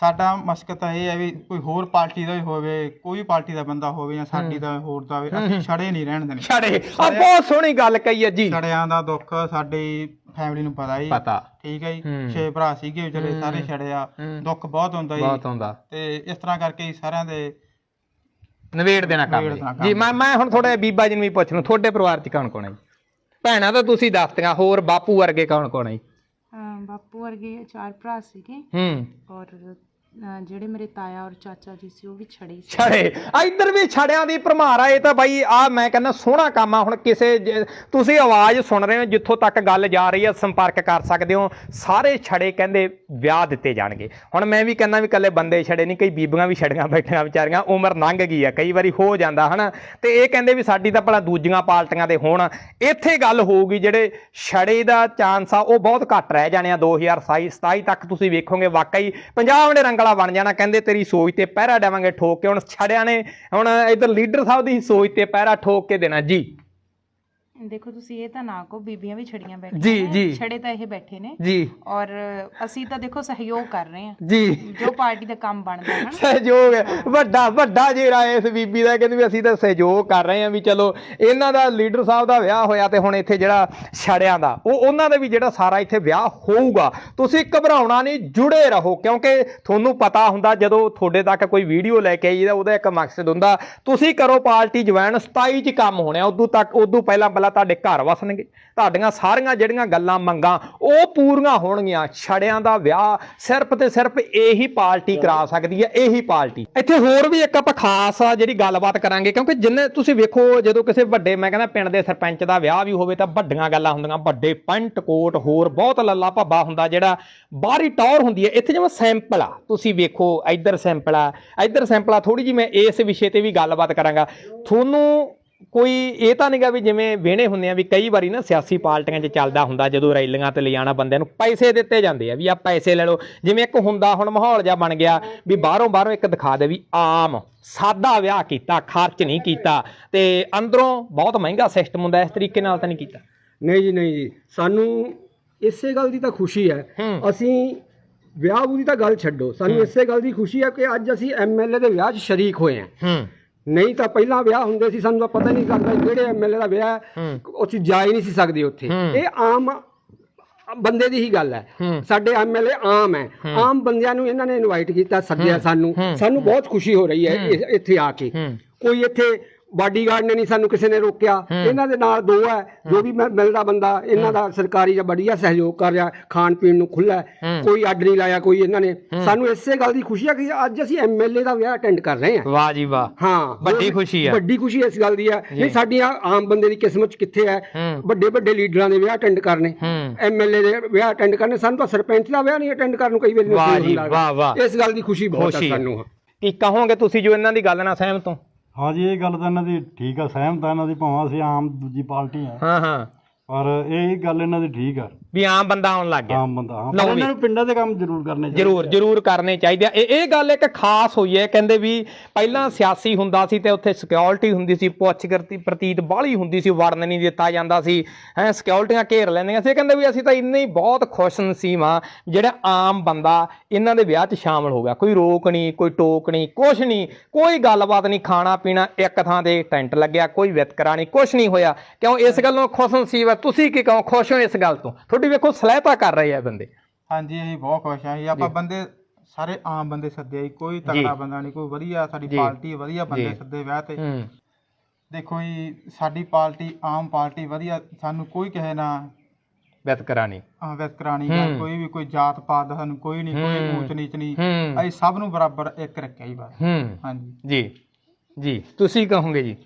ਸਾਡਾ ਮਸਕਤ ਤਾਂ ਇਹ ਹੈ ਵੀ ਕੋਈ ਹੋਰ ਪਾਰਟੀ ਦਾ ਵੀ ਹੋਵੇ ਕੋਈ ਪਾਰਟੀ ਦਾ ਬੰਦਾ ਹੋਵੇ ਜਾਂ ਸਾਡੀ ਦਾ ਹੋਰ ਦਾ ਹੋਵੇ ਅਸੀਂ ਛੜੇ ਨਹੀਂ ਰਹਿਣ ਦੇਣੇ। ਛੜੇ। ਆ ਬਹੁਤ ਸੋਹਣੀ ਗੱਲ ਕਹੀ ਹੈ ਜੀ। ਛੜਿਆਂ ਦਾ ਦੁੱਖ ਸਾਡੀ ਫੈਮਿਲੀ ਨੂੰ ਪਤਾ ਹੀ ਪਤਾ। ਠੀਕ ਹੈ ਜੀ। ਛੇ ਭਰਾ ਸੀਗੇ ਵਿਚਾਰੇ ਸਾਰੇ ਛੜਿਆ। ਦੁੱਖ ਬਹੁਤ ਹੁੰਦਾ ਜੀ। ਬਹੁਤ ਹੁੰਦਾ। ਤੇ ਇਸ ਤਰ੍ਹਾਂ ਕਰਕੇ ਹੀ ਸਾਰਿਆਂ ਦੇ ਨਵੇੜ ਦੇਣਾ ਕੰਮ ਜੀ। ਮੈਂ ਮੈਂ ਹੁਣ ਥੋੜਾ ਬੀਬਾ ਜੀ ਨੂੰ ਵੀ ਪੁੱਛ ਤੁਹਾਡੇ ਪਰਿਵਾਰ ਚ ਕੌਣ ਕੌਣ ਹੈ ਜੀ? ਭੈਣਾਂ ਤਾਂ ਤੁਸੀਂ ਦੱਸਤੀਆਂ ਹੋਰ ਬਾਪੂ ਵਰਗੇ ਕੌਣ ਕੌਣ ਹੈ ਜੀ? ਅਹ ਬਾਪੂ ਵਰਗੇ ਚਾਰ ਭਰਾ ਸੀਗੇ ਹੂੰ ਔਰ ਜਿਹੜੇ ਮੇਰੇ ਤਾਇਆ ਔਰ ਚਾਚਾ ਜੀ ਸੀ, ਉਹ ਵੀ ਛੜੇ ਸੀ। ਛੜੇ। ਇੱਧਰ ਵੀ ਛੜਿਆਂ ਦੀ ਭਰਮਾਰ ਆ, ਇਹ ਤਾਂ ਬਾਈ, ਆ ਮੈਂ ਕਹਿੰਦਾ ਸੋਹਣਾ ਕੰਮ ਆ। ਹੁਣ ਕਿਸੇ ਜ- ਤੁਸੀਂ ਆਵਾਜ਼ ਸੁਣ ਰਹੇ ਹੋ, ਜਿੱਥੋਂ ਤੱਕ ਗੱਲ ਜਾ ਰਹੀ ਹੈ ਸੰਪਰਕ ਕਰ ਸਕਦੇ ਹੋ। ਸਾਰੇ ਛੜੇ ਕਹਿੰਦੇ ਵਿਆਹ ਦਿੱਤੇ ਜਾਣਗੇ। ਹੁਣ ਮੈਂ ਵੀ ਕਹਿੰਦਾ ਵੀ ਕੱਲੇ ਬੰਦੇ ਛੜੇ ਨਹੀਂ, ਕਈ ਬੀਬੀਆਂ ਵੀ ਛੜੀਆਂ ਬੈਠੀਆਂ ਵਿਚਾਰੀਆਂ, ਉਮਰ ਲੰਘ ਗਈ ਆ, ਕਈ ਵਾਰੀ ਹੋ ਜਾਂਦਾ, ਹਨਾ? ਤੇ ਇਹ ਕਹਿੰਦੇ ਵੀ ਸਾਡੀ ਤਾਂ ਭਲਾ ਦੂਜੀਆਂ ਪਾਰਟੀਆਂ ਦੇ ਹੋਣ। ਇੱਥੇ ਗੱਲ ਹੋਊਗੀ, ਜਿਹੜੇ ਛੜੇ ਦਾ ਚਾਂਸ ਆ, ਉਹ ਬਹੁਤ ਘੱਟ ਰਹਿ ਜਾਣੇ ਆ 2027 27 ਤੱਕ ਤੁਸੀਂ ਵੇਖੋਗੇ, ਵਾਕਈ। ਪੰਜਾਬ ਨੇ ਰੰਗ ਰੰਗਲਾ ਬਣ ਜਾਣਾ। ਕਹਿੰਦੇ ਤੇਰੀ ਸੋਚ ਤੇ ਪਹਿਰਾ ਦੇਵਾਂਗੇ ਠੋਕ ਕੇ। ਹੁਣ ਛੜਿਆਂ ਨੇ। ਹੁਣ ਇਧਰ ਲੀਡਰ ਸਾਹਿਬ ਦੀ ਸੋਚ ਤੇ ਪਹਿਰਾ ਠੋਕ ਕੇ ਦੇਣਾ। ਜੀ। ਦੇਖੋ ਤੁਸੀਂ ਇਹ ਤਾਂ ਨਾ ਕੋ ਬੀਬੀਆਂ ਵੀ ਛੜੀਆਂ ਬੈਠੀਆਂ ਜੀ, ਨੇ, ਜੀ। ਛੜੇ ਤਾਂ ਇਹ ਬੈਠੇ ਨੇ। ਜੀ। ਔਰ ਅਸੀਂ ਤਾਂ ਦੇਖੋ ਸਹਿਯੋਗ ਕਰ ਰਹੇ ਹਾਂ। ਜੀ। ਜੋ ਪਾਰਟੀ ਦਾ ਕੰਮ ਬਣਦਾ ਹੈ ਨਾ। ਸਹਿਯੋਗ ਹੈ। ਵੱਡਾ ਵੱਡਾ ਜੇਰਾ ਇਸ ਬੀਬੀ ਦਾ ਕਹਿੰਦੇ ਵੀ ਅਸੀਂ ਤਾਂ ਸਹਿਯੋਗ ਕਰ ਰਹੇ ਹਾਂ ਵੀ ਚਲੋ ਇਹਨਾਂ ਦਾ ਲੀਡਰ ਸਾਹਿਬ ਦਾ ਵਿਆਹ ਹੋਇਆ ਤੇ ਹੁਣ ਇੱਥੇ ਜਿਹੜਾ ਛੜਿਆਂ ਦਾ ਉਹ ਉਹਨਾਂ ਦਾ ਵੀ ਜਿਹੜਾ ਸਾਰਾ ਇੱਥੇ ਵਿਆਹ ਹੋਊਗਾ। ਤੁਸੀਂ ਘਬਰਾਉਣਾ ਨਹੀਂ ਜੁੜੇ ਰਹੋ ਕਿਉਂਕਿ ਤੁਹਾਨੂੰ ਪਤਾ ਹੁੰਦਾ ਜਦੋਂ ਤੁਹਾਡੇ ਤੱਕ ਕੋਈ ਵੀਡੀਓ ਲੈ ਕੇ ਆਈਦਾ ਉਹਦਾ ਇੱਕ ਮਕਸਦ ਹੁੰਦਾ ਤੁਸੀਂ ਕਰੋ ਪਾਰਟੀ ਜੁਆਇਨ 27 ਚ ਕੰਮ ਹੋਣੇ ਉਦੋਂ ਤੱਕ ਉਦੋਂ ਪਹਿਲਾਂ ਪਹਿਲਾਂ ਤੁਹਾਡੇ ਘਰ ਵਸਣਗੇ। ਤੁਹਾਡੀਆਂ ਸਾਰੀਆਂ ਜਿਹੜੀਆਂ ਗੱਲਾਂ ਮੰਗਾਂ ਉਹ ਪੂਰੀਆਂ ਹੋਣਗੀਆਂ। ਛੜਿਆਂ ਦਾ ਵਿਆਹ ਸਿਰਫ ਤੇ ਸਿਰਫ ਇਹੀ ਪਾਰਟੀ ਕਰਾ ਸਕਦੀ ਹੈ ਇਹੀ ਪਾਰਟੀ। ਇੱਥੇ ਹੋਰ ਵੀ ਇੱਕ ਆਪਾਂ ਖਾਸ ਆ ਜਿਹੜੀ ਗੱਲਬਾਤ ਕਰਾਂਗੇ ਕਿਉਂਕਿ ਜਿੰਨੇ ਤੁਸੀਂ ਵੇਖੋ ਜਦੋਂ ਕਿਸੇ ਵੱਡੇ ਮੈਂ ਕਹਿੰਦਾ ਪਿੰਡ ਦੇ ਸਰਪੰਚ ਦਾ ਵਿਆਹ ਵੀ ਹੋਵੇ ਤਾਂ ਵੱਡੀਆਂ ਗੱਲਾਂ ਹੁੰਦੀਆਂ। ਵੱਡੇ ਪੈਂਟ ਕੋਟ ਹੋਰ ਬਹੁਤ ਲੱਲਾ ਭੱਬਾ ਹੁੰਦਾ ਜਿਹੜਾ ਬਾਹਰੀ ਟੌਰ ਹੁੰਦੀ ਹੈ। ਇੱਥੇ ਜਿਵੇਂ ਸੈਂਪਲ ਆ ਤੁਸੀਂ ਵੇਖੋ ਇੱਧਰ ਸੈਂਪਲ ਆ ਇੱਧਰ ਸੈਂਪਲ ਆ। ਥੋੜੀ ਜਿਹੀ ਮੈਂ ਇਸ ਵਿਸ਼ੇ ਤੇ ਵੀ ਗੱਲਬਾਤ ਕਰਾਂਗਾ। ਤੁਹਾਨੂੰ ਕੋਈ ਇਹ ਤਾਂ ਨਹੀਂਗਾ ਵੀ ਜਿਵੇਂ ਵੇਣੇ ਹੁੰਦੇ ਆ ਵੀ ਕਈ ਵਾਰੀ ਨਾ ਸਿਆਸੀ ਪਾਰਟੀਆਂ 'ਚ ਚੱਲਦਾ ਹੁੰਦਾ ਜਦੋਂ ਰੈਲੀਆਂ ਤੇ ਲਿਜਾਣਾ ਬੰਦਿਆਂ ਨੂੰ ਪੈਸੇ ਦਿੱਤੇ ਜਾਂਦੇ ਆ ਵੀ ਆ ਪੈਸੇ ਲੈ ਲਓ। ਜਿਵੇਂ ਇੱਕ ਹੁੰਦਾ ਹੁਣ ਮਾਹੌਲ ਜਿਹਾ ਬਣ ਗਿਆ ਵੀ ਬਾਹਰੋਂ ਬਾਹਰੋਂ ਇੱਕ ਦਿਖਾ ਦੇ ਵੀ ਆਮ ਸਾਦਾ ਵਿਆਹ ਕੀਤਾ ਖਰਚ ਨਹੀਂ ਕੀਤਾ ਤੇ ਅੰਦਰੋਂ ਬਹੁਤ ਮਹਿੰਗਾ ਸਿਸਟਮ ਹੁੰਦਾ ਇਸ ਤਰੀਕੇ ਨਾਲ ਤਾਂ ਨਹੀਂ ਕੀਤਾ। ਨਹੀਂ ਜੀ ਨਹੀਂ ਜੀ। ਸਾਨੂੰ ਇਸੇ ਗੱਲ ਦੀ ਤਾਂ ਖੁਸ਼ੀ ਹੈ। ਅਸੀਂ ਵਿਆਹ ਦੀ ਤਾਂ ਗੱਲ ਛੱਡੋ। ਸਾਨੂੰ ਇਸੇ ਗੱਲ ਦੀ ਖੁਸ਼ੀ ਹੈ ਕਿ ਅੱਜ ਅਸੀਂ ਐਮਐਲਏ ਦੇ ਵਿਆਹ 'ਚ ਸ਼ਰੀਕ ਹੋਏ ਹਾਂ। ਹੂੰ। ਨਹੀਂ ਤਾਂ ਪਹਿਲਾਂ ਵਿਆਹ ਹੁੰਦੇ ਸੀ ਸਾਨੂੰ ਤਾਂ ਪਤਾ ਨਹੀਂ ਲੱਗਦਾ ਕਿਹੜੇ ਐਮਐਲਏ ਦਾ ਵਿਆਹ ਹੈ। ਅਸੀਂ ਜਾ ਹੀ ਨਹੀਂ ਸੀ ਸਕਦੇ ਉੱਥੇ। ਇਹ ਆਮ ਬੰਦੇ ਦੀ ਹੀ ਗੱਲ ਹੈ। ਸਾਡੇ ਐਮਐਲਏ ਆਮ ਹੈ। ਆਮ ਬੰਦਿਆਂ ਨੂੰ ਇਹਨਾਂ ਨੇ ਇਨਵਾਈਟ ਕੀਤਾ ਸੱਦਿਆ ਸਾਨੂੰ। ਸਾਨੂੰ ਬਹੁਤ ਖੁਸ਼ੀ ਹੋ ਰਹੀ ਹੈ ਇਹ- ਇੱਥੇ ਆ ਕੇ। ਕੋਈ ਇੱਥੇ ਬਾਡੀਗਾਰਡ ਨੇ ਨਹੀਂ ਸਾਨੂੰ ਕਿਸੇ ਨੇ ਰੋਕਿਆ। ਇਹਨਾਂ ਦੇ ਨਾਲ ਦੋ ਹੈ ਜੋ ਵੀ ਮਿਲਦਾ ਬੰਦਾ ਇਹਨਾਂ ਦਾ ਸਰਕਾਰੀ ਜਾਂ ਬੜੀਆ ਸਹਿਯੋਗ ਕਰ ਰਿਹਾ ਖਾਣ ਪੀਣ ਨੂੰ ਖੁੱਲਾ ਕੋਈ ਅੱਡ ਨਹੀਂ ਲਾਇਆ ਕੋਈ ਇਹਨਾਂ ਨੇ। ਸਾਨੂੰ ਇਸੇ ਗੱਲ ਦੀ ਖੁਸ਼ੀ ਹੈ ਕਿ ਅੱਜ ਅਸੀਂ ਐਮਐਲਏ ਦਾ ਵਿਆਹ ਅਟੈਂਡ ਕਰ ਰਹੇ ਹਾਂ। ਵਾਹ ਜੀ ਵਾਹ। ਹਾਂ ਵੱਡੀ ਖੁਸ਼ੀ ਹੈ। ਵੱਡੀ ਖੁਸ਼ੀ ਇਸ ਗੱਲ ਦੀ ਹੈ। ਨਹੀਂ ਸਾਡੀਆਂ ਆਮ ਬੰਦੇ ਦੀ ਕਿਸਮਤ ਚ ਕਿੱਥੇ ਹੈ। ਵੱਡੇ ਵੱਡੇ ਲੀਡਰਾਂ ਦੇ ਵਿਆਹ ਅਟੈਂਡ ਕਰਨੇ। ਐਮਐਲਏ ਦੇ ਵਿਆਹ ਅਟੈਂਡ ਕਰਨੇ। ਸਾਨੂੰ ਤਾਂ ਸਰਪੰਚ ਦਾ ਵਿਆਹ ਨਹੀਂ ਅਟੈਂਡ ਕਰਨ ਨੂੰ ਕਈ ਵਾਰੀ ਵਾਹ ਜੀ, ਵਾਹ, ਵਾਹ। ਇਸ ਗੱਲ ਦੀ ਖੁਸ਼ੀ ਬਹੁਤ ਹੈ। ਸਾਨੂੰ। ਕੀ ਕਹੋਗੇ ਤੁਸੀਂ ਜੋ ਇਹਨਾਂ ਦੀ ਗੱਲ ਨਾਲ ਸਹਿਮਤ ਹੋ? ਹਾਂਜੀ ਇਹ ਗੱਲ ਤਾਂ ਇਹਨਾਂ ਦੀ ਠੀਕ ਆ, ਸਹਿਮਤ ਆ ਇਹਨਾਂ ਦੀ, ਭਾਵੇਂ ਅਸੀਂ ਆਮ ਦੂਜੀ ਪਾਰਟੀ ਆ। ਹਾਂ ਹਾਂ। ਪਰ ਇਹ ਗੱਲ ਇਹਨਾਂ ਦੀ ਠੀਕ ਆ। ਵੀ ਆਮ ਬੰਦਾ ਆਉਣ ਲੱਗ ਗਿਆ। ਆਮ ਬੰਦਾ ਹਾਂ ਲਓ ਪਰ ਵੀ। ਇਹਨਾਂ ਨੂੰ ਪਿੰਡਾਂ ਦੇ ਕੰਮ ਜ਼ਰੂਰ ਕਰਨੇ ਚਾਹੀਦੇ ਜਰੂਰ ਜਰੂਰ ਕਰਨੇ ਚਾਹੀਦੇ ਆ। ਇਹ ਇਹ ਗੱਲ ਇੱਕ ਖਾਸ ਹੋਈ ਹੈ ਕਹਿੰਦੇ ਵੀ ਪਹਿਲਾਂ ਸਿਆਸੀ ਹੁੰਦਾ ਸੀ ਤੇ ਉੱਥੇ ਸਿਕਿਉਰਿਟੀ ਹੁੰਦੀ ਸੀ ਪੁੱਛ ਕਰਤੀ ਪ੍ਰਤੀਤ ਬਾਹਲੀ ਹੁੰਦੀ ਸੀ ਵੜਨ ਨਹੀਂ ਦਿੱਤਾ ਜਾਂਦਾ ਸੀ। ਹੈ ਸਿਕਿਉਰਿਟੀਆਂ ਘੇਰ ਲੈਂਦੀਆਂ ਸੀ। ਇਹ ਕਹਿੰਦੇ ਵੀ ਅਸੀਂ ਤਾਂ ਇੰਨੇ ਹੀ ਬਹੁਤ ਖੁਸ਼ ਨਸੀਬ ਜਿਹੜਾ ਆਮ ਬੰਦਾ ਇਹਨਾਂ ਦੇ ਵਿਆਹ 'ਚ ਸ਼ਾਮਲ ਹੋ ਗਿਆ। ਕੋਈ ਰੋਕ ਨਹੀਂ ਕੋਈ ਟੋਕ ਨਹੀਂ ਕੁਛ ਨਹੀਂ ਕੋਈ ਗੱਲਬਾਤ ਨਹੀਂ ਖਾਣਾ ਪੀਣਾ ਇੱਕ ਥਾਂ ਤੇ ਟੈਂਟ ਲੱਗਿਆ ਕੋਈ ਵਿਤਕਰਾ ਨਹੀਂ ਕੁਛ ਨਹੀਂ ਹੋਇਆ। ਕਿਉਂ? ਇਸ ਗੱਲੋਂ ਖੁਸ਼ ਨਸੀਬ ਆ ਤੁਸੀਂ ਕੀ ਕਹੋ ਖੁਸ਼ ਹੋ ਇਸ ਗੱਲ ਤੋਂ? ਤੁਹਾਡੀ ਵੇਖੋ ਸਲਾਹਤਾ ਕਰ ਰਹੇ ਆ ਬੰਦੇ। ਹਾਂਜੀ ਅਸੀਂ ਬਹੁਤ ਖੁਸ਼ ਹਾਂ ਜੀ। ਆਪਾਂ ਬੰਦੇ ਸਾਰੇ ਆਮ ਬੰਦੇ ਸੱਦੇ ਜੀ। ਕੋਈ ਤਗੜਾ ਬੰਦਾ ਨਹੀਂ ਕੋਈ ਵਧੀਆ ਸਾਡੀ ਪਾਰਟੀ ਵਧੀਆ ਬੰਦੇ ਸੱਦੇ ਵਿਆਹ ਤੇ। ਹੂੰ। ਦੇਖੋ ਜੀ ਸਾਡੀ ਪਾਰਟੀ ਆਮ ਪਾਰਟੀ ਵਧੀਆ ਸਾਨੂੰ ਕੋਈ ਕਹੇ ਨਾ ਵਿਤਕਰਾ ਨਹੀਂ ਅਹ ਵਿਤਕਰਾ ਨਹੀਂ ਹੂੰ। ਕੋਈ ਵੀ ਕੋਈ ਜਾਤ ਪਾਤ ਦਾ ਸਾਨੂੰ ਕੋਈ ਨਹੀਂ ਕੋਈ ਹੂੰ। ਊਚ ਨੀਚ ਨਹੀਂ। ਹੂੰ। ਅਸੀਂ ਸਭ ਨੂੰ ਬਰਾਬਰ ਇੱਕ ਰੱਖਿਆ ਜੀ ਬਸ। ਹੂੰ। ਹਾਂਜੀ। ਜੀ। ਜੀ। ਤੁਸੀਂ ਕਹੋਗੇ ਜੀ?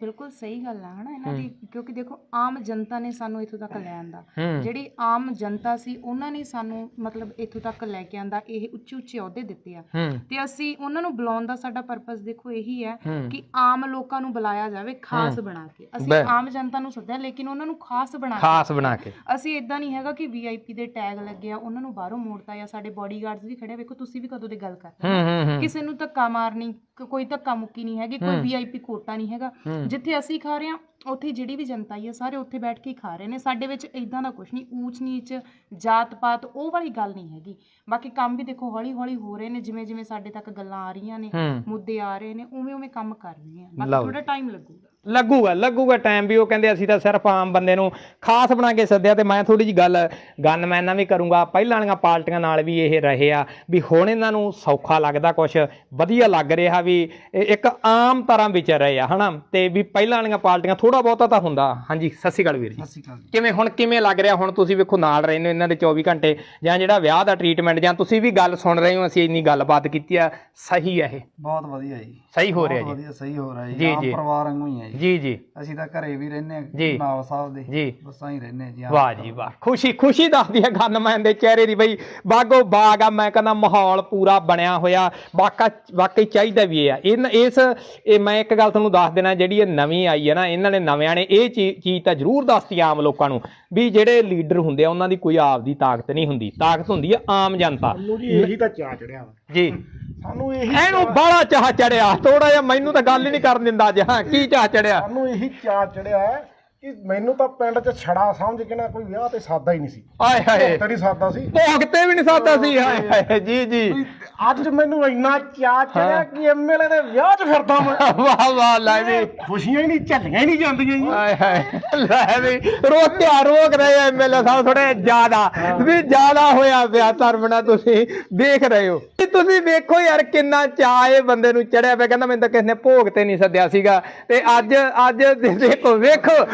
ਬਿਲਕੁਲ ਸਹੀ ਗੱਲ ਆ ਹਨਾ ਇਹਨਾਂ ਦੀ ਕਿਉਂਕਿ ਦੇਖੋ ਆਮ ਜਨਤਾ ਨੇ ਸਾਨੂੰ ਇੱਥੋਂ ਤੱਕ ਲੈ ਆਂਦਾ। ਜਿਹੜੀ ਆਮ ਜਨਤਾ ਸੀ ਉਹਨਾਂ ਨੇ ਸਾਨੂੰ ਮਤਲਬ ਇੱਥੋਂ ਤੱਕ ਲੈ ਕੇ ਆਂਦਾ ਇਹ ਉੱਚੇ ਉੱਚੇ ਅਹੁਦੇ ਦਿੱਤੇ ਆ। ਤੇ ਅਸੀਂ ਉਹਨਾਂ ਨੂੰ ਬੁਲਾਉਣ ਦਾ ਸਾਡਾ ਪਰਪਸ ਦੇਖੋ ਇਹੀ ਹੈ। ਕਿ ਆਮ ਲੋਕਾਂ ਨੂੰ ਬੁਲਾਇਆ ਜਾਵੇ ਖਾਸ ਬਣਾ ਕੇ। ਅਸੀਂ ਆਮ ਜਨਤਾ ਨੂੰ ਸੱਦਿਆ ਲੇਕਿਨ ਉਹਨਾਂ ਨੂੰ ਖਾਸ ਬਣਾ ਕੇ। ਖਾਸ ਬਣਾ ਕੇ। ਅਸੀਂ ਇਦਾਂ ਨਹੀਂ ਹੈਗਾ ਕਿ ਵੀਆਈਪੀ ਦੇ ਟੈਗ ਲੱਗਿਆ ਉਹਨਾਂ ਨੂੰ ਬਾਹਰੋਂ ਮੋੜਤਾ ਜਾਂ ਸਾਡੇ ਬਾਡੀਗਾਰਡਸ ਵੀ ਖੜੇ ਆ, ਵੇਖੋ ਤੁਸੀਂ ਵੀ ਕਦੋਂ ਦੀ ਗੱਲ ਕਰ ਰਹੇ ਕਿਸੇ ਨੂੰ ਧੱਕਾ ਮਾਰਨੀ ਕੋਈ ਧੱਕਾ ਮੁੱਕੀ ਨਹੀਂ ਹੈਗੀ ਕੋਈ ਵੀਆਈਪੀ ਕੋਟਾ ਨਹੀਂ ਹੈਗਾ। ਜਿੱਥੇ ਅਸੀਂ ਖਾ ਰਹੇ ਹਾਂ ਉੱਥੇ ਜਿਹੜੀ ਵੀ ਜਨਤਾ ਹੀ ਹੈ ਸਾਰੇ ਉੱਥੇ ਬੈਠ ਕੇ ਖਾ ਰਹੇ ਨੇ। ਸਾਡੇ ਵਿੱਚ ਇਦਾਂ ਦਾ ਕੁਝ ਨਹੀਂ ਊਚ ਨੀਚ ਜਾਤ ਪਾਤ ਉਹ ਵਾਲੀ ਗੱਲ ਨਹੀਂ ਹੈਗੀ। ਬਾਕੀ ਕੰਮ ਵੀ ਦੇਖੋ ਹੌਲੀ ਹੌਲੀ ਹੋ ਰਹੇ ਨੇ ਜਿਵੇਂ ਜਿਵੇਂ ਸਾਡੇ ਤੱਕ ਗੱਲਾਂ ਆ ਰਹੀਆਂ ਨੇ। ਮੁੱਦੇ ਆ ਰਹੇ ਨੇ ਉਵੇਂ ਉਵੇਂ ਕੰਮ ਕਰ ਰਹੇ ਹਾਂ ਬਾਕੀ। ਥੋੜਾ ਟਾਈਮ ਲੱਗੂਗਾ। ਲੱਗੂਗਾ ਲੱਗੂਗਾ ਟਾਈਮ ਵੀ। ਉਹ ਕਹਿੰਦੇ ਅਸੀਂ ਤਾਂ ਸਿਰਫ ਆਮ ਬੰਦੇ ਨੂੰ ਖਾਸ ਬਣਾ ਕੇ ਸੱਦਿਆ ਤੇ ਮੈਂ ਥੋੜੀ ਜੀ ਗੱਲ ਗਨਮੈਨ ਨਾਲ ਵੀ ਕਰੂੰਗਾ। ਪਹਿਲਾਂ ਵਾਲੀਆਂ ਪਾਰਟੀਆਂ ਨਾਲ ਵੀ ਇਹ ਰਹੇ ਆ ਵੀ ਹੁਣ ਇਹਨਾਂ ਨੂੰ ਸੌਖਾ ਲੱਗਦਾ ਕੁਛ ਵਧੀਆ ਲੱਗ ਰਿਹਾ ਵੀ ਇੱਕ ਆਮ ਤਰ੍ਹਾਂ ਵਿਚਰ ਰਹੇ ਆ ਹਨਾ? ਤੇ ਵੀ ਪਹਿਲਾਂ ਵਾਲੀਆਂ ਪਾਰਟੀਆਂ ਥੋੜਾ ਬਹੁਤਾ ਤਾਂ ਹੁੰਦਾ। ਹਾਂਜੀ ਸਤਿ ਸ਼੍ਰੀ ਅਕਾਲ ਵੀਰ ਜੀ। ਕਿਵੇਂ ਹੁਣ ਕਿਵੇਂ ਲੱਗ ਰਿਹਾ? ਹੁਣ ਤੁਸੀਂ ਵੇਖੋ ਨਾਲ ਰਹਿੰਦੇ ਹੋ ਇਹਨਾਂ ਦੇ 24 ਘੰਟੇ ਜਾਂ ਜਿਹੜਾ ਵਿਆਹ ਦਾ ਟ੍ਰੀਟਮੈਂਟ ਜਾਂ ਤੁਸੀਂ ਵੀ ਗੱਲ ਸੁਣ ਰਹੇ ਹੋ ਅਸੀਂ ਇੰਨੀ ਗੱਲਬਾਤ ਕੀਤੀ ਆ ਸਹੀ ਆ ਇਹ? ਬਹੁਤ ਵਧੀਆ ਜੀ। ਸਹੀ ਹੋ ਰਿਹਾ ਬਹੁਤ ਜੀ। ਵਧੀਆ ਸਹੀ ਹੋ ਰਿਹਾ ਜੀ, ਆਮ। ਪਰਿਵਾਰ ਵਾਂਗੂ ਹੀ ਹੈ ਜੀ ਜੀ। ਅਸੀਂ ਤਾਂ ਘਰੇ ਵੀ। ਹਾਂ ਨਾਵ ਸਾਹਿਬ ਦੇ ਜੀ। ਬਸਾਂ ਹੀ ਰਹਿੰਦੇ ਹਾਂ ਜੀ ਵਾਹ ਜੀ ਵਾਹ। ਖੁਸ਼ੀ ਖੁਸ਼ੀ ਦੱਸਦੀ ਹੈ ਗਨਮੈਨ ਦੇ ਚਿਹਰੇ ਦੀ ਬਈ। ਬਾਗੋ ਬਾਗ ਆ ਮੈਂ ਕਹਿੰਦਾ ਮਾਹੌਲ ਪੂਰਾ ਬਣਿਆ ਹੋਇਆ। ਵਾਕਾ ਵਾਕਈ ਚਾਹੀਦਾ ਵੀ ਇਹ ਆ। ਇਨ ਇਸ ਇਹ ਮੈਂ ਇੱਕ ਗੱਲ ਤੁਹਾਨੂੰ ਦੱਸ ਦੇਣਾ ਜਿਹੜੀ ਇਹ ਨਵੀਂ ਆਈ ਹੈ ਨਾ ਇਹਨਾਂ ਨੇ ਨਵਿਆਂ ਨੇ ਇਹ ਚੀ- ਚੀਜ਼ ਤਾਂ ਜ਼ਰੂਰ ਦੱਸਤੀ ਆਮ ਲੋਕਾਂ ਨੂੰ ਵੀ ਜਿਹੜੇ ਲੀਡਰ ਹੁੰਦੇ ਆ ਉਹਨਾਂ ਦੀ ਕੋਈ ਆਪਦੀ ਤਾਕਤ ਨਹੀਂ ਹੁੰਦੀ। ਤਾਕਤ ਹੁੰਦੀ ਹੈ ਆਮ ਜਨਤਾ। ਇਹੀ ਤਾਂ ਚਾਹ ਚੜਿਆ ਵਾ। ਜੀ। ਸਾਨੂੰ ਇਹੀ ਇਹਨੂੰ ਬੜਾ ਚਾਹ ਚੜਿਆ। ਥੋੜਾ ਜਿਹਾ ਮੈਨੂੰ ਤਾਂ ਗੱਲ ਹੀ ਨਹੀਂ ਕਰਨ ਦਿੰਦਾ ਅੱਜ। ਹਾਂ ਕੀ ਚਾਹ ਚੜਿਆ? ਸਾਨੂੰ ਇਹੀ ਚਾਹ ਚੜਿਆ। ਕਿ ਮੈਨੂੰ ਤਾਂ ਪਿੰਡ 'ਚ ਛੜਾ ਸਮਝ ਕੇ ਨਾ ਕੋਈ ਵਿਆਹ ਤੇ ਸਾਦਾ ਹੀ ਨਹੀਂ ਸੀ। ਆਏ ਹਾਏ। ਤੇ ਨਹੀਂ ਸਾਦਾ ਸੀ। ਭੋਗ ਤੇ ਵੀ ਨਹੀਂ ਸਾਦਾ ਸੀ ਹਾਏ ਹਾਏ। ਜੀ ਜੀ। ਅੱਜ ਮੈਨੂੰ ਇੰਨਾ ਚਾਹ ਚੜਿਆ ਕਿ ਐਮਐਲਏ ਦੇ ਵਿਆਹ 'ਚ ਫਿਰਦਾ ਮੈਂ। ਵਾਹ ਵਾਹ ਲੈ ਵੀ। ਖੁਸ਼ੀਆਂ ਹੀ ਨਹੀਂ ਝੱਲੀਆਂ ਹੀ ਨਹੀਂ ਜਾਂਦੀਆਂ ਜੀ। ਹਾਏ ਹਾਏ ਲੈ ਵੀ। ਰੋਕਿਆ ਰੋਕ ਰਹੇ ਐਮਐਲਏ ਸਾਹਿਬ ਥੋੜੇ ਜ਼ਿਆਦਾ। ਵੀ ਜ਼ਿਆਦਾ ਹੋਇਆ ਪਿਆ ਧਰਮਣਾ ਤੁਸੀਂ ਦੇਖ ਰਹੇ ਹੋ। ਤੁਸੀਂ ਵੇਖੋ ਯਾਰ ਕਿੰਨਾ ਚਾਅ ਇਹ ਬੰਦੇ ਨੂੰ ਚੜਿਆ ਪਿਆ। ਕਹਿੰਦਾ ਮੈਨੂੰ ਤਾਂ ਕਿਸੇ ਨੇ ਭੋਗ ਤੇ ਨਹੀਂ ਸੱਦਿਆ ਸੀਗਾ। ਤੇ ਅੱਜ ਅੱਜ ਦੇਖੋ ਵੇਖੋ।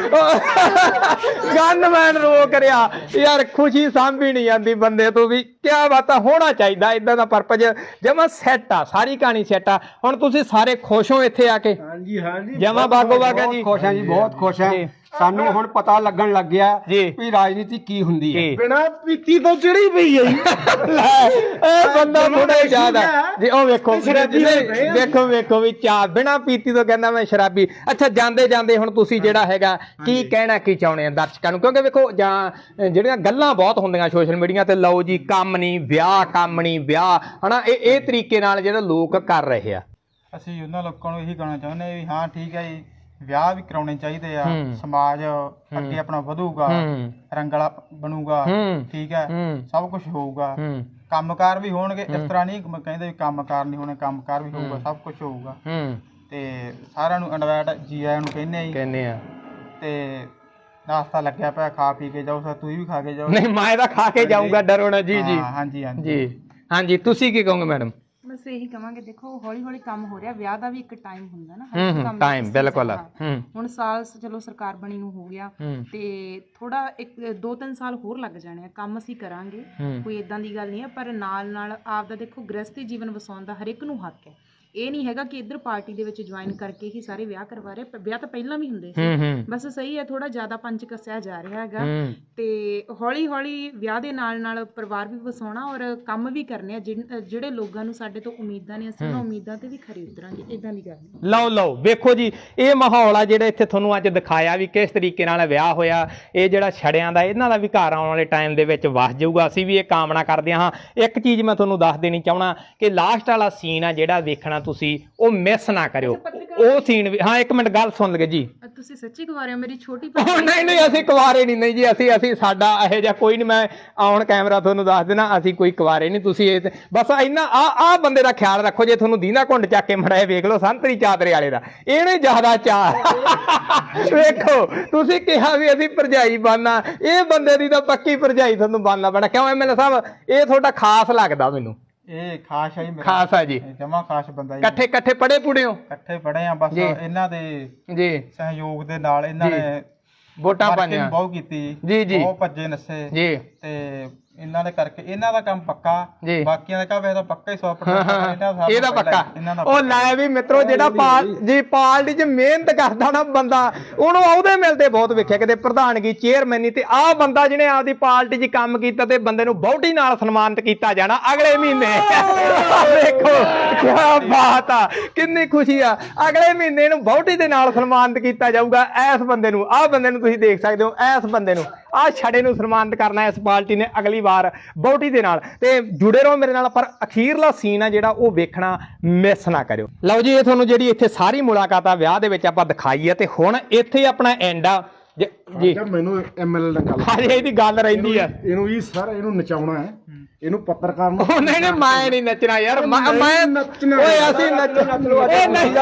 ਗਨਮੈਨ ਰੋਕ ਰਿਹਾ। ਯਾਰ ਖੁਸ਼ੀ ਸਾਂਭੀ ਨਹੀਂ ਜਾਂਦੀ ਬੰਦੇ ਤੋਂ ਵੀ। ਕਿਆ ਬਾਤ ਆ ਹੋਣਾ ਚਾਹੀਦਾ ਇਦਾਂ ਦਾ ਪਰਪਸ ਜਮਾ ਸੈੱਟ ਆ ਸਾਰੀ ਕਹਾਣੀ ਸੈੱਟ ਆ। ਹੁਣ ਤੁਸੀਂ ਸਾਰੇ ਖੁਸ਼ ਹੋ ਇੱਥੇ ਆ ਕੇ? ਹਾਂਜੀ ਹਾਂਜੀ। ਜਮਾ ਬਾਗੋ ਬਾਗਾ ਜੀ। ਖੁਸ਼ ਹਾਂ ਜੀ ਬਹੁਤ ਖੁਸ਼ ਹਾਂ ਸਾਨੂੰ ਹੁਣ ਪਤਾ ਲੱਗਣ ਲੱਗ ਗਿਆ ਜੀ। ਵੀ ਰਾਜਨੀਤੀ ਕੀ ਹੁੰਦੀ ਹੈ। ਜੀ। ਬਿਨਾ ਪੀਤੀ ਤੋਂ ਚੜੀ ਪਈ ਹੈ ਇਹ ਬੰਦਾ ਥੋੜਾ ਜ਼ਿਆਦਾ ਜੀ ਉਹ ਵੇਖੋ ਸ਼ਰਾਬੀ ਹੋਏ ਪਏ ਆ। ਵੇਖੋ ਵੇਖੋ ਵੀ ਚਾਹ ਬਿਨਾ ਪੀਤੀ ਤੋਂ ਕਹਿੰਦਾ ਮੈਂ ਸ਼ਰਾਬੀ। ਅੱਛਾ ਜਾਂਦੇ ਜਾਂਦੇ ਹੁਣ ਤੁਸੀਂ ਜਿਹੜਾ ਹੈਗਾ ਕੀ ਕਹਿਣਾ ਕੀ ਚਾਹੁੰਦੇ ਆ ਦਰਸ਼ਕਾਂ ਨੂੰ? ਕਿਉਂਕਿ ਵੇਖੋ ਜਾਂ ਅ, ਜਿਹੜੀਆਂ ਗੱਲਾਂ ਬਹੁਤ ਹੁੰਦੀਆਂ ਸੋਸ਼ਲ ਮੀਡੀਆ ਤੇ ਲਓ ਜੀ ਕੰਮ ਨਹੀਂ ਵਿਆਹ ਕੰਮ ਨਹੀਂ ਵਿਆਹ। ਹਨਾ ਇਹ ਇਹ ਤਰੀਕੇ ਨਾਲ ਜਿਹੜਾ ਲੋਕ ਕਰ ਰਹੇ ਆ। ਅਸੀਂ ਉਹਨਾਂ ਲੋਕਾਂ ਨੂੰ ਇਹੀ ਕਹਿਣਾ ਚਾਹੁੰਦੇ ਹਾਂ ਵੀ ਹਾਂ ਠੀਕ ਹੈ ਜੀ। ਵਿਆਹ ਵੀ ਕਰਾਉਣੇ ਚਾਹੀਦੇ ਆ। ਸਮਾਜ ਅੱਗੇ ਆਪਣਾ ਵਧੂਗਾ। ਰੰਗਲਾ ਬਣੂਗਾ। ਠੀਕ ਹੈ। ਸਭ ਕੁਝ ਹੋਊਗਾ। ਕੰਮਕਾਰ ਵੀ ਹੋਣਗੇ। ਇਸ ਤਰ੍ਹਾਂ ਨਹੀਂ ਕਹਿੰਦੇ ਵੀ ਕੰਮਕਾਰ ਨਹੀਂ ਹੋਣੇ ਕੰਮਕਾਰ ਵੀ ਹੋਊਗਾ ਸਭ ਕੁਝ ਹੋਊਗਾ। ਤੇ ਸਾਰਿਆਂ ਨੂੰ ਇਨਵਾਈਟ ਜੀ ਆਇਆਂ ਨੂੰ ਕਹਿੰਦੇ ਆ ਜੀ। ਕਹਿੰਦੇ ਆ। ਤੇ ਨਾਸ਼ਤਾ ਲੱਗਿਆ ਪਿਆ ਖਾ ਪੀ ਕੇ ਜਾਓ ਸਰ ਤੁਸੀਂ ਵੀ ਖਾ ਕੇ ਜਾਓ। ਨਹੀਂ ਮੈਂ ਤਾਂ ਖਾ ਕੇ ਜਾਊਂਗਾ ਡਰੋ ਨਾ ਜੀ ਜੀ। ਹਾਂ, ਹਾਂਜੀ ਹਾਂਜੀ। ਜੀ। ਹਾਂਜੀ ਤੁਸੀਂ ਕੀ ਕਹੋਗੇ ਮੈਡਮ? ਬਸ ਇਹੀ ਕਵਾਂਗੇ ਦੇਖੋ ਹੌਲੀ ਹੌਲੀ ਕੰਮ ਹੋ ਰਿਹਾ ਵਿਆਹ ਦਾ ਵੀ ਇੱਕ ਟਾਈਮ ਹੁੰਦਾ ਨਾ ਹੂੰ ਹੂੰ ਟਾਈਮ ਬਿਲਕੁਲ। ਹੂੰ। ਹੁਣ ਸਾਲ ਚਲੋ ਸਰਕਾਰ ਬਣੀ ਨੂੰ ਹੋ ਗਿਆ ਤੇ ਥੋੜਾ ਇੱਕ ਦੋ ਤਿੰਨ ਸਾਲ ਹੋਰ ਲੱਗ ਜਾਣੇ ਆ ਕੰਮ ਅਸੀਂ ਕਰਾਂਗੇ ਕੋਈ ਇਦਾਂ ਦੀ ਗੱਲ ਨਹੀਂ ਹੈ ਪਰ ਨਾਲ ਨਾਲ ਆਪ ਦਾ ਦੇਖੋ ਗ੍ਰਸਤੀ ਜੀਵਨ ਵਸਾਉਣ ਦਾ ਹਰ ਇੱਕ ਨੂੰ ਹੱਕ ਹੈ। ਇਹ ਨਹੀਂ ਹੈਗਾ ਕਿ ਇੱਧਰ ਪਾਰਟੀ ਦੇ ਵਿੱਚ ਜੁਆਇਨ ਕਰਕੇ ਹੀ ਸਾਰੇ ਵਿਆਹ ਕਰਵਾ ਰਹੇ ਵਿਆਹ ਤਾਂ ਪਹਿਲਾਂ ਵੀ ਹੁੰਦੇ ਸੀ। ਬਸ ਸਹੀ ਹੈ ਥੋੜਾ ਜ਼ਿਆਦਾ ਪੰਚ ਕੱਸਿਆ ਜਾ ਰਿਹਾ ਹੈਗਾ। ਤੇ ਹੌਲੀ ਹੌਲੀ ਵਿਆਹ ਦੇ ਨਾਲ ਨਾਲ ਪਰਿਵਾਰ ਵੀ ਵਸਾਉਣਾ ਔਰ ਕੰਮ ਵੀ ਕਰਨੇ ਆ। ਜਿਹੜੇ ਲੋਕਾਂ ਨੂੰ ਸਾਡੇ ਤੋਂ ਉਮੀਦਾਂ ਨੇ ਅਸੀਂ ਉਹਨਾਂ ਉਮੀਦਾਂ ਤੇ ਵੀ ਖਰੀ ਉਤਰਾਂਗੇ। ਇਦਾਂ ਦੀ ਗੱਲ ਲਓ ਲਓ ਵੇਖੋ ਜੀ ਇਹ ਮਾਹੌਲ ਆ ਜਿਹੜਾ ਇੱਥੇ ਤੁਹਾਨੂੰ ਅੱਜ ਦਿਖਾਇਆ ਵੀ ਕਿਸ ਤਰੀਕੇ ਨਾਲ ਵਿਆਹ ਹੋਇਆ। ਇਹ ਜਿਹੜਾ ਛੜਿਆਂ ਦਾ ਇਹਨਾਂ ਦਾ ਵੀ ਘਰ ਆਉਣ ਵਾਲੇ ਟਾਈਮ ਦੇ ਵਿੱਚ ਵਸ ਜਾਊਗਾ। ਅਸੀਂ ਵੀ ਇਹ ਕਾਮਨਾ ਕਰਦੇ ਹਾਂ। ਇੱਕ ਚੀਜ਼ ਮੈਂ ਤੁਹਾਨੂੰ ਦੱਸ ਦੇਣੀ ਚਾਹਣਾ ਕਿ ਲਾਸਟ ਵਾਲਾ ਸੀਨ ਆ ਜਿਹੜਾ ਵੇਖਣਾ ਤੁਸੀਂ ਉਹ ਮਿਸ ਨਾ ਕਰਿਓ। ਉਹ ਸੀਨ ਵੀ ਹਾਂ ਇੱਕ ਮਿੰਟ ਗੱਲ ਸੁਣ ਲਗੇ ਜੀ। ਤੁਸੀਂ ਸੱਚੀ ਹੋ ਮੇਰੀ ਛੋਟੀ ਉਹ ਨਹੀਂ ਨਹੀਂ ਅਸੀਂ ਕੁਵਾਰੇ ਨਹੀਂ ਨਹੀਂ ਜੀ ਅਸੀਂ ਅਸੀਂ ਸਾਡਾ ਇਹੋ ਜਿਹਾ ਕੋਈ ਨਹੀਂ ਮੈਂ ਆਉਣ ਕੈਮਰਾ ਤੁਹਾਨੂੰ ਦੱਸ ਦੇਣਾ ਅਸੀਂ ਕੋਈ ਕੁਵਾਰੇ ਨਹੀਂ ਤੁਸੀਂ ਇਹ ਬਸ ਇੰਨਾ ਆ ਆ ਬੰਦੇ ਦਾ ਖਿਆਲ ਰੱਖੋ ਜੇ ਤੁਹਾਨੂੰ ਦੀਨਾ ਘੁੰਡ ਚੱਕ ਕੇ ਮੜਾਏ ਵੇਖ ਲਓ ਸੰਤਰੀ ਚਾਦਰੇ ਵਾਲੇ ਦਾ। ਇਹਨੇ ਜ਼ਿਆਦਾ ਚਾਹ ਵੇਖੋ ਤੁਸੀਂ ਕਿਹਾ ਵੀ ਅਸੀਂ ਭਰਜਾਈ ਬਾਨਾ ਇਹ ਬੰਦੇ ਦੀ ਤਾਂ ਪੱਕੀ ਭਰਜਾਈ ਤੁਹਾਨੂੰ ਬਾਨਾ ਬਣਾ ਕਿਉਂ ਐਮਐਲਏ ਸਾਹਿਬ ਇਹ ਤੁਹਾਡਾ ਖਾਸ ਲੱਗਦਾ ਮੈਨੂੰ। ਇਹ ਖਾਸ ਹੈ ਜੀ ਮੇਰਾ। ਖਾਸ ਆ ਜੀ। ਜਮਾ ਖਾਸ ਬੰਦਾ ਜੀ। ਇਕੱਠੇ ਇਕੱਠੇ ਪੜੇ ਪੁੜੇ ਹੋ? ਇਕੱਠੇ ਪੜੇ ਆ ਬਸ ਜੀ। ਇਹਨਾਂ ਦੇ ਜੀ। ਸਹਿਯੋਗ ਦੇ ਨਾਲ ਇਹਨਾਂ ਜੀ। ਨੇ ਵੋਟਾਂ ਪਾਈਆਂ। ਬਹੁਤ ਕੀਤੀ। ਜੀ, ਜੀ। ਬਹੁਤ ਭੱਜੇ ਨੱਸੇ। ਜੀ। ਤੇ ਇਹਨਾਂ ਦੇ ਕਰਕੇ। ਇਹਨਾਂ ਦਾ ਕੰਮ ਪੱਕਾ ਜੀ। ਬਾਕੀਆਂ ਦਾ ਕੰਮ ਇਹਦਾ ਪੱਕਾ ਹੀ 100% ਹਾਂ, ਹਾਂ, ਇਹਨਾਂ ਦਾ ਇਹਦਾ ਪਹਿਲਾਂ ਪੱਕਾ। ਇਹਨਾਂ ਦਾ ਉਹ ਲੈ ਵੀ ਮਿੱਤਰੋ ਜਿਹੜਾ ਪਾਲ ਜੀ। ਪਾਰਟੀ 'ਚ ਮਿਹਨਤ ਕਰਦਾ ਨਾ ਬੰਦਾ ਉਹਨੂੰ ਉਹਦੇ ਮਿਲਦੇ ਬਹੁਤ ਵੇਖਿਆ ਕਿਤੇ ਪ੍ਰਧਾਨਗੀ ਚੇਅਰਮੈਨੀ ਤੇ ਆਹ ਬੰਦਾ ਜਿਹਨੇ ਆਪਦੀ ਪਾਰਟੀ 'ਚ ਕੰਮ ਕੀਤਾ ਤੇ ਬੰਦੇ ਨੂੰ ਬਹੁਤੀ ਨਾਲ ਸਨਮਾਨਿਤ ਕੀਤਾ ਜਾਣਾ ਅਗਲੇ ਮਹੀਨੇ। ਵੇਖੋ ਕੀ ਬਾਤ ਆ ਕਿੰਨੀ ਖੁਸ਼ੀ ਆ। ਅਗਲੇ ਮਹੀਨੇ ਨੂੰ ਬਹੁਤੀ ਦੇ ਨਾਲ ਸਨਮਾਨਿਤ ਕੀਤਾ ਜਾਊਗਾ ਇਸ ਬੰਦੇ ਨੂੰ ਆਹ ਬੰਦੇ ਨੂੰ ਤੁਸੀਂ ਦੇਖ ਸਕਦੇ ਹੋ ਇਸ ਬੰਦੇ ਨੂੰ। ਆਹ ਛੜੇ ਨੂੰ ਸਨਮਾਨਿਤ ਕਰਨਾ ਇਸ ਪਾਰਟੀ ਨੇ ਅਗਲੀ ਵਾਰ ਬਹੁਤੀ ਦੇ ਨਾਲ। ਤੇ ਜੁੜੇ ਰਹੋ ਮੇਰੇ ਨਾਲ ਪਰ ਅਖੀਰਲਾ ਸੀਨ ਆ ਜਿਹੜਾ ਉਹ ਵੇਖਣਾ ਮਿਸ ਨਾ ਕਰਿਓ। ਲਓ ਜੀ ਇਹ ਤੁਹਾਨੂੰ ਜਿਹੜੀ ਇੱਥੇ ਸਾਰੀ ਮੁਲਾਕਾਤ ਆ ਵਿਆਹ ਦੇ ਵਿੱਚ ਆਪਾਂ ਦਿਖਾਈ ਆ ਤੇ ਹੁਣ ਇੱਥੇ ਆਪਣਾ ਐਂਡ ਆ। ਜ- ਜੀ। ਮੈਨੂੰ ਐਮਐਲਏ ਨਾਲ ਗੱਲ ਹਜੇ ਇਹਦੀ ਗੱਲ ਰਹਿੰਦੀ ਆ। ਇਹਨੂੰ ਜੀ ਸਰ ਇਹਨੂੰ ਨਚਾਉਣਾ ਹੈ। ਇਹਨੂੰ ਪੱਤਰਕਾਰ ਨੂੰ ਉਹ ਨਹੀਂ ਨਹੀਂ ਮੈਂ ਨਹੀਂ ਨੱਚਣਾ ਯਾਰ ਮੈਂ ਨੱਚਣਾ। ਓਏ ਅਸੀਂ ਨੱਚਣਾ ਓਏ ਨਹੀਂ।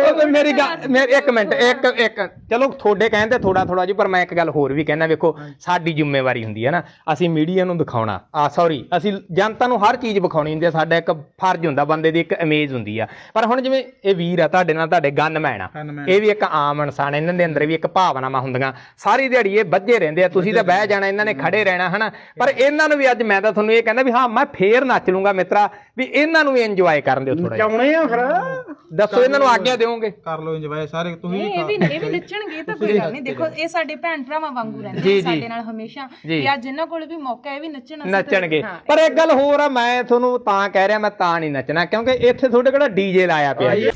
ਓਏ ਮੇਰੀ ਗੱਲ ਮੇਰੀ ਇੱਕ ਮਿੰਟ ਇੱਕ ਇੱਕ। ਚਲੋ ਤੁਹਾਡੇ ਕਹਿੰਦੇ ਥੋੜਾ ਥੋੜਾ ਜੀ ਪਰ ਮੈਂ ਇੱਕ ਗੱਲ ਹੋਰ ਵੀ ਕਹਿਣਾ ਵੇਖੋ ਸਾਡੀ ਜ਼ਿੰਮੇਵਾਰੀ ਹੁੰਦੀ ਹੈ ਨਾ। ਅਸੀਂ ਮੀਡੀਆ ਨੂੰ ਦਿਖਾਉਣਾ। ਆ ਸੌਰੀ ਅਸੀਂ ਜਨਤਾ ਨੂੰ ਹਰ ਚੀਜ਼ ਵਿਖਾਉਣੀ ਹੁੰਦੀ ਹੈ। ਸਾਡਾ ਇੱਕ ਫਰਜ਼ ਹੁੰਦਾ ਬੰਦੇ ਦੀ ਇੱਕ ਇਮੇਜ ਹੁੰਦੀ ਆ। ਪਰ ਹੁਣ ਜਿਵੇਂ ਇਹ ਵੀਰ ਆ ਤੁਹਾਡੇ ਨਾਲ ਤੁਹਾਡੇ ਗਨਮੈਨ ਆ। Gunman। ਇਹ ਵੀ ਇੱਕ ਆਮ ਇਨਸਾਨ ਇਹਨਾਂ ਦੇ ਅੰਦਰ ਵੀ ਇੱਕ ਭਾਵਨਾਵਾਂ ਹੁੰਦੀਆਂ। ਸਾਰੀ ਦਿਹਾੜੀ ਇਹ ਵੱਜੇ ਰਹਿੰਦੇ ਆ ਤੁਸੀਂ ਤਾਂ ਬਹਿ ਜਾਣਾ ਇਹਨਾਂ ਨੇ ਖੜੇ ਰਹਿਣਾ ਹਨਾ? ਪਰ ਇਹਨਾਂ ਨੂੰ ਵੀ ਅੱਜ ਮੈਂ ਤਾਂ ਤੁਹਾਨੂੰ ਇਹ ਕਹਿੰਦਾ ਵੀ ਹਾਂ ਮੈਂ ਫੇਰ ਨੱਚ ਲੂੰਗਾ ਮਿੱਤਰਾ ਵੀ ਇਹਨਾਂ ਨੂੰ ਵੀ ਇੰਜੋਏ ਕਰਨ ਦਿਓ ਥੋੜਾ ਨਚਾਉਣੇ ਆ ਫਿਰ। ਦੱਸੋ ਇਹਨਾਂ ਨੂੰ ਆਗਿਆ ਦਿਓਗੇ। ਕਰ ਲਓ ਇੰਜੋਏ ਸਾਰੇ ਤੁਸੀਂ ਇਹ ਵੀ ਇਹ ਵੀ ਨੱਚਣਗੇ ਇਹ ਤਾਂ ਕੋਈ ਗੱਲ ਨਹੀਂ। ਦੇਖੋ ਇਹ ਸਾਡੇ ਭੈਣ ਭਰਾਵਾਂ ਵਾਂਗੂ ਰਹਿੰਦੇ। ਸਾਡੇ ਨਾਲ ਹਮੇਸ਼ਾ। ਅੱਜ ਜਿਨ੍ਹਾਂ ਕੋਲ ਵੀ ਮੌਕਾ ਹੈ ਇਹ ਵੀ ਨੱਚਣ ਨੱਚਣਗੇ। ਪਰ ਇੱਕ ਗੱਲ ਹੋਰ ਆ ਮੈਂ ਤੁਹਾਨੂੰ ਤਾਂ ਕਹਿ ਰਿਹਾ ਮੈਂ ਤਾਂ ਨਹੀਂ ਨੱਚਣਾ ਕਿਉਂਕਿ ਇੱਥੇ ਤੁਹਾਡੇ ਕੋਲ ਡੀਜੇ ਲਾਇਆ ਪਿਆ ਜੀ।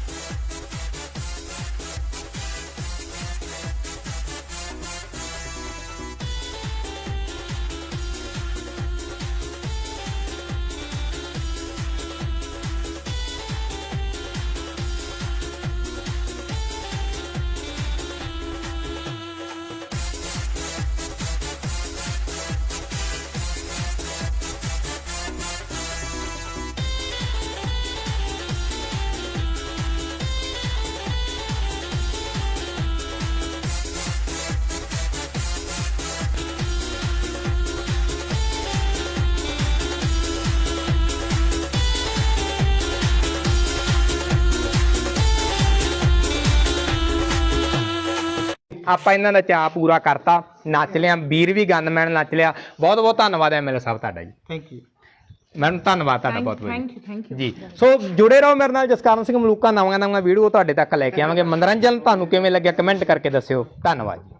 ਆਪਾਂ ਇਹਨਾਂ ਦਾ ਚਾਅ ਪੂਰਾ ਕਰਤਾ ਨੱਚ ਲਿਆ ਵੀਰ ਵੀ ਗਨਮੈਨ ਨੱਚ ਲਿਆ। ਬਹੁਤ ਬਹੁਤ ਧੰਨਵਾਦ ਐਮਐਲਏ ਸਾਹਿਬ ਤੁਹਾਡਾ ਜੀ। ਥੈਂਕ ਯੂ ਮੈਡਮ ਧੰਨਵਾਦ ਤੁਹਾਡਾ ਬਹੁਤ ਬਹੁਤ ਥੈਂਕ ਯੂ ਥੈਂਕ ਯੂ ਜੀ ਸੋ ਜੁੜੇ ਰਹੋ ਮੇਰੇ ਨਾਲ ਜਸਕਰਨ ਸਿੰਘ ਮਲੂਕਾ ਨਵੀਆਂ ਨਵੀਆਂ ਵੀਡੀਓ ਤੁਹਾਡੇ ਤੱਕ ਲੈ ਕੇ ਆਵਾਂਗੇ। ਮਨੋਰੰਜਨ ਤੁਹਾਨੂੰ ਕਿਵੇਂ ਲੱਗਿਆ ਕਮੈਂਟ ਕਰਕੇ ਦੱਸਿਓ। ਧੰਨਵਾਦ ਜੀ।